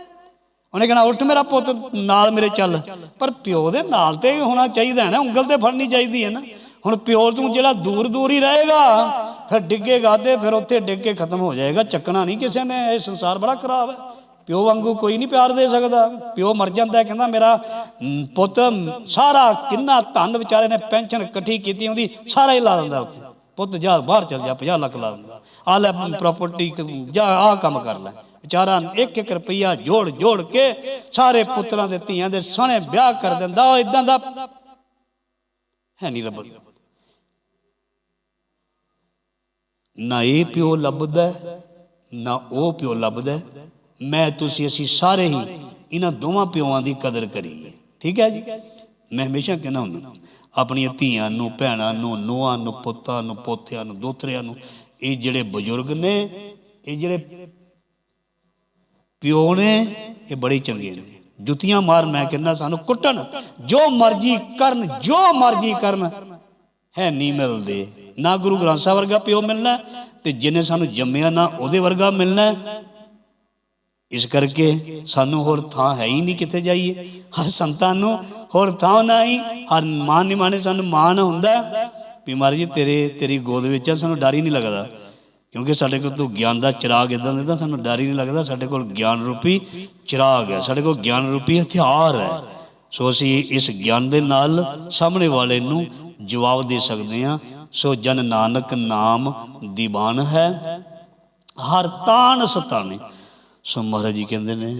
Speaker 1: ਉਹਨੇ ਕਹਿਣਾ, ਉੱਠ ਮੇਰਾ ਪੁੱਤ, ਨਾਲ ਮੇਰੇ ਚੱਲ। ਪਰ ਪਿਓ ਦੇ ਨਾਲ ਤੇ ਹੋਣਾ ਚਾਹੀਦਾ ਹੈ ਨਾ, ਉਂਗਲ ਤੇ ਫੜਨੀ ਚਾਹੀਦੀ ਹੈ ਨਾ। ਹੁਣ ਪਿਓ ਤੋਂ ਜਿਹੜਾ ਦੂਰ ਦੂਰ ਹੀ ਰਹੇਗਾ, ਫਿਰ ਡਿੱਗੇਗਾ ਤੇ ਫਿਰ ਉੱਥੇ ਡਿੱਗ ਕੇ ਖਤਮ ਹੋ ਜਾਏਗਾ। ਚੱਕਣਾ ਨਹੀਂ ਕਿਸੇ ਨੇ, ਇਹ ਸੰਸਾਰ ਬੜਾ ਖਰਾਬ ਹੈ। ਪਿਓ ਵਾਂਗੂ ਕੋਈ ਨਹੀਂ ਪਿਆਰ ਦੇ ਸਕਦਾ। ਪਿਓ ਮਰ ਜਾਂਦਾ ਕਹਿੰਦਾ, ਮੇਰਾ ਪੁੱਤ ਸਾਰਾ ਕਿੰਨਾ ਧਨ ਵਿਚਾਰੇ ਨੇ ਪੈਨਸ਼ਨ ਇਕੱਠੀ ਕੀਤੀ ਹੁੰਦੀ, ਸਾਰਾ ਹੀ ਲਾ ਦਿੰਦਾ ਉੱਥੇ। ਪੁੱਤ, ਜਾ ਬਾਹਰ ਚੱਲ ਜਾ 50 ਲੱਖ ਲਾ ਦਿੰਦਾ। ਆ ਲੈ ਪ੍ਰਾਪਰਟੀ ਜਾ ਆ ਕੰਮ ਕਰ ਲੈ। ਵਿਚਾਰਾ ਇੱਕ ਇੱਕ ਰੁਪਈਆ ਜੋੜ ਜੋੜ ਕੇ ਸਾਰੇ ਪੁੱਤਰਾਂ ਦੇ ਧੀਆਂ ਦੇ ਸੋਹਣੇ ਵਿਆਹ ਕਰ ਦਿੰਦਾ, ਉਹ ਇਦਾਂ ਦਾ ਹੈ ਨਹੀਂ ਲੱਭਦਾ। ਨਾ ਇਹ ਪਿਓ ਲੱਭਦਾ, ਨਾ ਉਹ ਪਿਓ ਲੱਭਦਾ। ਮੈਂ, ਤੁਸੀਂ, ਅਸੀਂ ਸਾਰੇ ਹੀ ਇਹਨਾਂ ਦੋਵਾਂ ਪਿਓਾਂ ਦੀ ਕਦਰ ਕਰੀਏ। ਠੀਕ ਹੈ ਜੀ? ਮੈਂ ਹਮੇਸ਼ਾ ਕਹਿੰਦਾ ਹੁੰਦਾ, ਆਪਣੀਆਂ ਧੀਆਂ ਨੂੰ, ਭੈਣਾਂ ਨੂੰ, ਨੂੰਹਾਂ ਨੂੰ, ਪੁੱਤਾਂ ਨੂੰ, ਪੋਤਿਆਂ ਨੂੰ, ਦੋਤਰਿਆਂ ਨੂੰ, ਇਹ ਜਿਹੜੇ ਬਜ਼ੁਰਗ ਨੇ, ਇਹ ਜਿਹੜੇ ਪਿਓ ਨੇ, ਇਹ ਬੜੇ ਚੰਗੇ ਨੇ। ਜੁੱਤੀਆਂ ਮਾਰ ਮੈਂ ਕਹਿੰਦਾ, ਸਾਨੂੰ ਕੁੱਟਣ। ਜੋ ਮਰਜ਼ੀ ਕਰਨ, ਜੋ ਮਰਜ਼ੀ ਕਰਨ, ਹੈ ਨਹੀਂ ਮਿਲਦੇ। ਨਾ ਗੁਰੂ ਗ੍ਰੰਥ ਸਾਹਿਬ ਵਰਗਾ ਪਿਓ ਮਿਲਣਾ ਤੇ ਜਿਹਨੇ ਸਾਨੂੰ ਜੰਮਿਆ ਨਾ ਉਹਦੇ ਵਰਗਾ ਮਿਲਣਾ। ਇਸ ਕਰਕੇ ਸਾਨੂੰ ਹੋਰ ਥਾਂ ਹੈ ਹੀ ਨਹੀਂ ਕਿੱਥੇ ਜਾਈਏ। ਹਰ ਸੰਤਾਂ ਨੂੰ ਹੋਰ ਥਾਂ ਨਹੀਂ ਹਰ ਮਾਨ ਨਿਮਾਣੇ ਸਾਨੂੰ ਮਾਣ ਹੁੰਦਾ। ਵੀ ਮਹਾਰਾਜ ਤੇਰੇ, ਤੇਰੀ ਗੋਦ ਵਿੱਚ ਸਾਨੂੰ ਡਰ ਹੀ ਨਹੀਂ ਲੱਗਦਾ। ਕਿਉਂਕਿ ਸਾਡੇ ਕੋਲ ਤੂੰ ਗਿਆਨ ਦਾ ਚਿਰਾਗ ਇਦਾਂ ਦੇ ਤਾਂ ਸਾਨੂੰ ਡਰ ਹੀ ਨਹੀਂ ਲੱਗਦਾ, ਸਾਡੇ ਕੋਲ ਗਿਆਨ ਰੂਪੀ ਚਿਰਾਗ ਹੈ, ਸਾਡੇ ਕੋਲ ਗਿਆਨ ਰੂਪੀ ਹਥਿਆਰ ਹੈ। ਸੋ ਅਸੀਂ ਇਸ ਗਿਆਨ ਦੇ ਨਾਲ ਸਾਹਮਣੇ ਵਾਲੇ ਨੂੰ ਜਵਾਬ ਦੇ ਸਕਦੇ ਹਾਂ। ਸੋ ਜਨ ਨਾਨਕ ਨਾਮ ਦੀਵਾਨ ਹੈ, ਹਰ ਤਾਣ ਸਤਾਣੇ ਸੋ ਮਹਾਰਾਜ ਜੀ ਕਹਿੰਦੇ ਨੇ,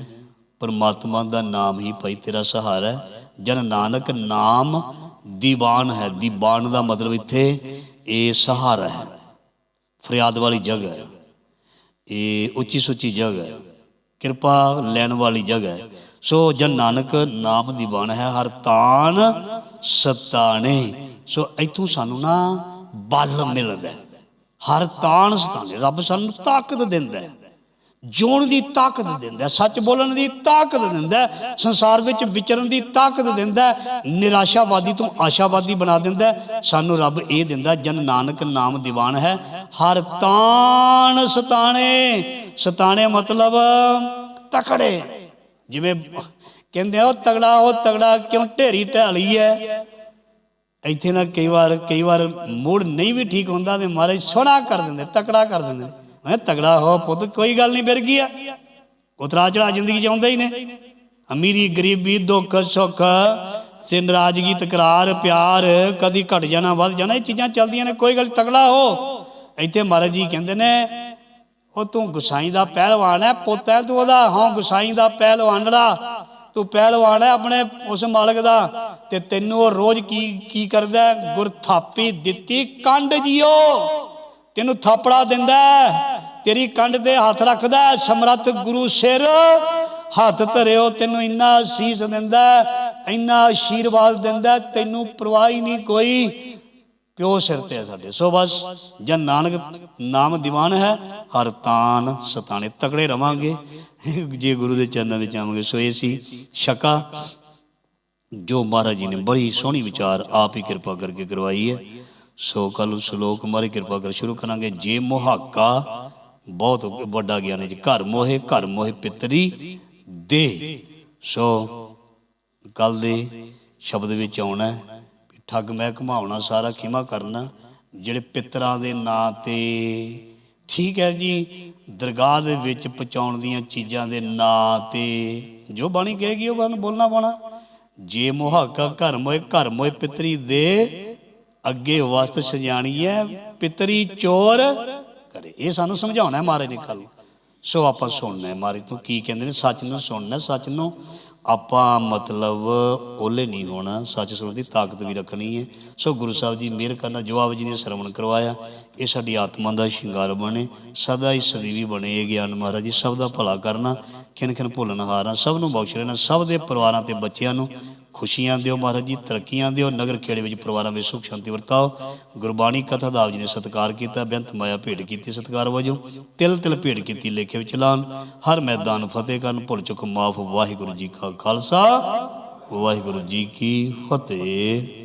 Speaker 1: ਪਰਮਾਤਮਾ ਦਾ ਨਾਮ ਹੀ ਭਾਈ ਤੇਰਾ ਸਹਾਰਾ ਹੈ। ਜਨ ਨਾਨਕ ਨਾਮ ਦੀਵਾਨ ਹੈ, ਦੀਵਾਨ ਦਾ ਮਤਲਬ ਇੱਥੇ ਇਹ ਸਹਾਰਾ ਹੈ। ਫਰਿਆਦ ਵਾਲੀ ਜਗ੍ਹਾ ਹੈ। ਇਹ ਉੱਚੀ ਸੁੱਚੀ ਜਗ੍ਹਾ ਹੈ। ਕਿਰਪਾ ਲੈਣ ਵਾਲੀ ਜਗ੍ਹਾ ਹੈ। ਸੋ ਜਨ ਨਾਨਕ ਨਾਮ ਦੀ ਦੀਵਾਨ ਹੈ, ਹਰ ਤਾਨ ਸਤਾਣੇ ਸੋ ਇੱਥੋਂ ਸਾਨੂੰ ਨਾ ਬਲ ਮਿਲਦਾ ਹਰ ਤਾਣ ਸਤਾਣੇ ਰੱਬ ਸਾਨੂੰ ਤਾਕਤ ਦਿੰਦਾ ਹੈ। ਜਿਉਣ ਦੀ ਤਾਕਤ ਦਿੰਦਾ, ਸੱਚ ਬੋਲਣ ਦੀ ਤਾਕਤ ਦਿੰਦਾ, ਸੰਸਾਰ ਵਿੱਚ ਵਿਚਰਨ ਦੀ ਤਾਕਤ ਦਿੰਦਾ, ਨਿਰਾਸ਼ਾਵਾਦੀ ਤੋਂ ਆਸ਼ਾਵਾਦੀ ਬਣਾ ਦਿੰਦਾ, ਸਾਨੂੰ ਰੱਬ ਇਹ ਦਿੰਦਾ, ਜਨ ਨਾਨਕ ਨਾਮ ਦੀਵਾਨ ਹੈ, ਹਰ ਤਾਣ ਸਤਾਣੇ। ਸਤਾਣੇ ਮਤਲਬ ਤਕੜੇ। ਜਿਵੇਂ ਕਹਿੰਦੇ ਆ, ਉਹ ਤਗੜਾ ਉਹ ਤਗੜਾ ਕਿਉਂ ਢੇਰੀ ਢਾਲੀ ਹੈ? ਇੱਥੇ ਨਾ ਕਈ ਵਾਰ ਕਈ ਵਾਰ ਮੂਡ ਨਹੀਂ ਵੀ ਠੀਕ ਹੁੰਦਾ ਤੇ ਮਹਾਰਾਜ ਸੋਹਣਾ ਕਰ ਦਿੰਦੇ, ਤਕੜਾ ਕਰ ਦਿੰਦੇ ਮੈਂ ਤਗੜਾ ਹੋ ਪੁੱਤ, ਕੋਈ ਗੱਲ ਨਹੀਂ, ਫਿਰ ਕੀ ਆ? ਉਤਰਾ ਚੜਾ ਜ਼ਿੰਦਗੀ ਚਾਹੁੰਦੇ ਹੀ ਨੇ। ਅਮੀਰੀ ਗਰੀਬੀ, ਦੁੱਖ, ਸੁੱਖ, ਤੇ ਨਾਰਾਜ਼ਗੀ, ਤਕਰਾਰ, ਪਿਆਰ, ਕਦੀ ਘਟ ਜਾਣਾ, ਵੱਧ ਜਾਣਾ, ਇਹ ਚੀਜ਼ਾਂ ਚੱਲਦੀਆਂ ਨੇ, ਕੋਈ ਗੱਲ ਤਗੜਾ ਹੋ। ਇੱਥੇ ਮਹਾਰਾਜ ਜੀ ਕਹਿੰਦੇ ਨੇ, ਉਹ ਤੂੰ ਗੁਸਾਈ ਦਾ ਪਹਿਲਵਾਨ ਹੈ, ਪੁੱਤ ਹੈ, ਤੂੰ ਉਹਦਾ, ਹਾਂ, ਗੁਸਾਈ ਦਾ ਪਹਿਲਵਾਨੜਾ ਤੂੰ ਪਹਿਲਵਾਨ ਹੈ ਆਪਣੇ ਉਸ ਮਾਲਕ ਦਾ, ਤੇ ਤੈਨੂੰ ਉਹ ਰੋਜ਼ ਕੀ ਕੀ ਕਰਦਾ ਗੁਰਥਾਪੀ ਦਿੱਤੀ, ਕੰਡ ਜੀਓ। ਤੈਨੂੰ ਥਾਪੜਾ ਦਿੰਦਾ ਤੇਰੀ ਕੰਡ ਤੇ ਹੱਥ ਰੱਖਦਾ ਸਮਰੱਥ ਗੁਰੂ ਸਿਰ। ਹੱਥ ਧਰਿਓ, ਤੈਨੂੰ ਇੰਨਾ ਸੀਸ ਦਿੰਦਾ ਇੰਨਾ ਆਸ਼ੀਰਵਾਦ ਦਿੰਦਾ ਤੈਨੂੰ ਪਰਵਾਹ ਹੀ ਨਹੀਂ ਕੋਈ। ਪਿਓ ਸਿਰ ਤੇ ਸਾਡੇ। ਸੋ ਬਸ, ਜਨ ਨਾਨਕ ਨਾਮ ਦੀਵਾਨ ਹੈ, ਹਰ ਤਾਨ ਸਤਾਣੇ ਤਕੜੇ ਰਵਾਂਗੇ। ਜੇ ਗੁਰੂ ਦੇ ਚਰਨਾਂ ਵਿੱਚ ਆਵਾਂਗੇ, ਸੋ ਇਹ ਸੀ ਸ਼ਕਾ, ਜੋ ਮਹਾਰਾਜ ਜੀ ਨੇ ਬੜੀ ਸੋਹਣੀ ਵਿਚਾਰ ਆਪ ਹੀ ਕਿਰਪਾ ਕਰਕੇ ਕਰਵਾਈ ਹੈ। ਸੋ ਕੱਲ ਸ਼ਲੋਕ ਮਾਰੇ ਕਿਰਪਾ ਕਰ ਸ਼ੁਰੂ ਕਰਾਂਗੇ। ਜੇ ਮੁਹਾਕਾ ਬਹੁਤ ਵੱਡਾ ਗਿਆਨ ਹੈ ਜੀ। ਘਰ ਮੋਹੇ ਘਰ ਮੋਹੇ ਪਿਤਰੀ ਦੇ। ਸੋ ਕੱਲ ਦੇ ਸ਼ਬਦ ਵਿੱਚ ਆਉਣਾ ਠੱਗ ਮੈਂ ਘਮਾਉਣਾ ਸਾਰਾ ਖਿਮਾ ਕਰਨਾ, ਜਿਹੜੇ ਪਿੱਤਰਾਂ ਦੇ ਨਾਂ ਤੇ। ਠੀਕ ਹੈ ਜੀ, ਦਰਗਾਹ ਦੇ ਵਿੱਚ ਪਹੁੰਚਾਉਣ ਦੀਆਂ ਚੀਜ਼ਾਂ ਦੇ ਨਾਂ ਤੇ। ਜੋ ਬਾਣੀ ਕਹੇਗੀ ਉਹ ਬਾਣ ਬੋਲਣਾ ਪਾਣਾ। ਜੇ ਮੁਹਾਕਾ ਘਰ ਮੋਏ ਘਰ ਮੋਏ ਪਿਤਰੀ ਦੇ ਅੱਗੇ ਵਸਤ ਸਜਾਣੀ ਹੈ, ਪਿਤਰੀ ਚੋਰ ਕਰੇ। ਇਹ ਸਾਨੂੰ ਸਮਝਾਉਣਾ ਹੈ ਮਹਾਰਾਜ ਨੇ ਕੱਲ ਸੋ ਆਪਾਂ ਸੁਣਨਾ ਹੈ ਮਹਾਰਾਜ, ਤੋਂ ਕੀ ਕਹਿੰਦੇ ਨੇ? ਸੱਚ ਨੂੰ ਸੁਣਨਾ, ਸੱਚ ਨੂੰ ਆਪਾਂ ਮਤਲਬ ਓਲੇ ਨਹੀਂ ਹੋਣਾ। ਸੱਚ ਸੁਣਨ ਦੀ ਤਾਕਤ ਵੀ ਰੱਖਣੀ ਹੈ। ਸੋ ਗੁਰੂ ਸਾਹਿਬ ਜੀ ਮਿਹਰ ਕਰਨਾ ਜੋ ਆਪ ਜੀ ਨੇ ਸਰਵਣ ਕਰਵਾਇਆ। ਇਹ ਸਾਡੀ ਆਤਮਾ ਦਾ ਸ਼ਿੰਗਾਰ ਬਣੇ ਸਦਾ ਹੀ ਸਦੀਵੀ ਬਣੇ ਇਹ ਗਿਆਨ ਮਹਾਰਾਜ ਜੀ, ਸਭ ਦਾ ਭਲਾ ਕਰਨਾ, ਖਿਨ ਖਿਨ ਭੁੱਲਣ ਹਾਰਾਂ, ਸਭ ਨੂੰ ਬਖਸ਼ ਰਹਿਣਾ ਸਭ ਦੇ ਪਰਿਵਾਰਾਂ ਤੇ ਬੱਚਿਆਂ ਨੂੰ ਖੁਸ਼ੀਆਂ ਦਿਓ ਮਹਾਰਾਜ ਜੀ, ਤਰੱਕੀਆਂ ਦਿਓ, ਨਗਰ ਖੇੜੇ ਵਿੱਚ ਪਰਿਵਾਰਾਂ ਵਿੱਚ ਸੁਖ ਸ਼ਾਂਤੀ ਵਰਤਾਓ। ਗੁਰਬਾਣੀ ਕਥਾ ਦਾ ਆਪ ਜੀ ਨੇ ਸਤਿਕਾਰ ਕੀਤਾ, ਬੇਅੰਤ ਮਾਇਆ ਭੇਟ ਕੀਤੀ ਸਤਿਕਾਰ ਵਜੋਂ, ਤਿਲ ਤਿਲ ਭੇਟ ਕੀਤੀ ਲੇਖੇ ਵਿੱਚ ਲਾਨ, ਹਰ ਮੈਦਾਨ ਫਤਿਹ ਕਰਨ, ਭੁੱਲ ਚੁੱਕ ਮਾਫ ਵਾਹਿਗੁਰੂ ਜੀ ਕਾ ਖਾਲਸਾ, ਵਾਹਿਗੁਰੂ ਜੀ ਕੀ ਫਤਿਹ।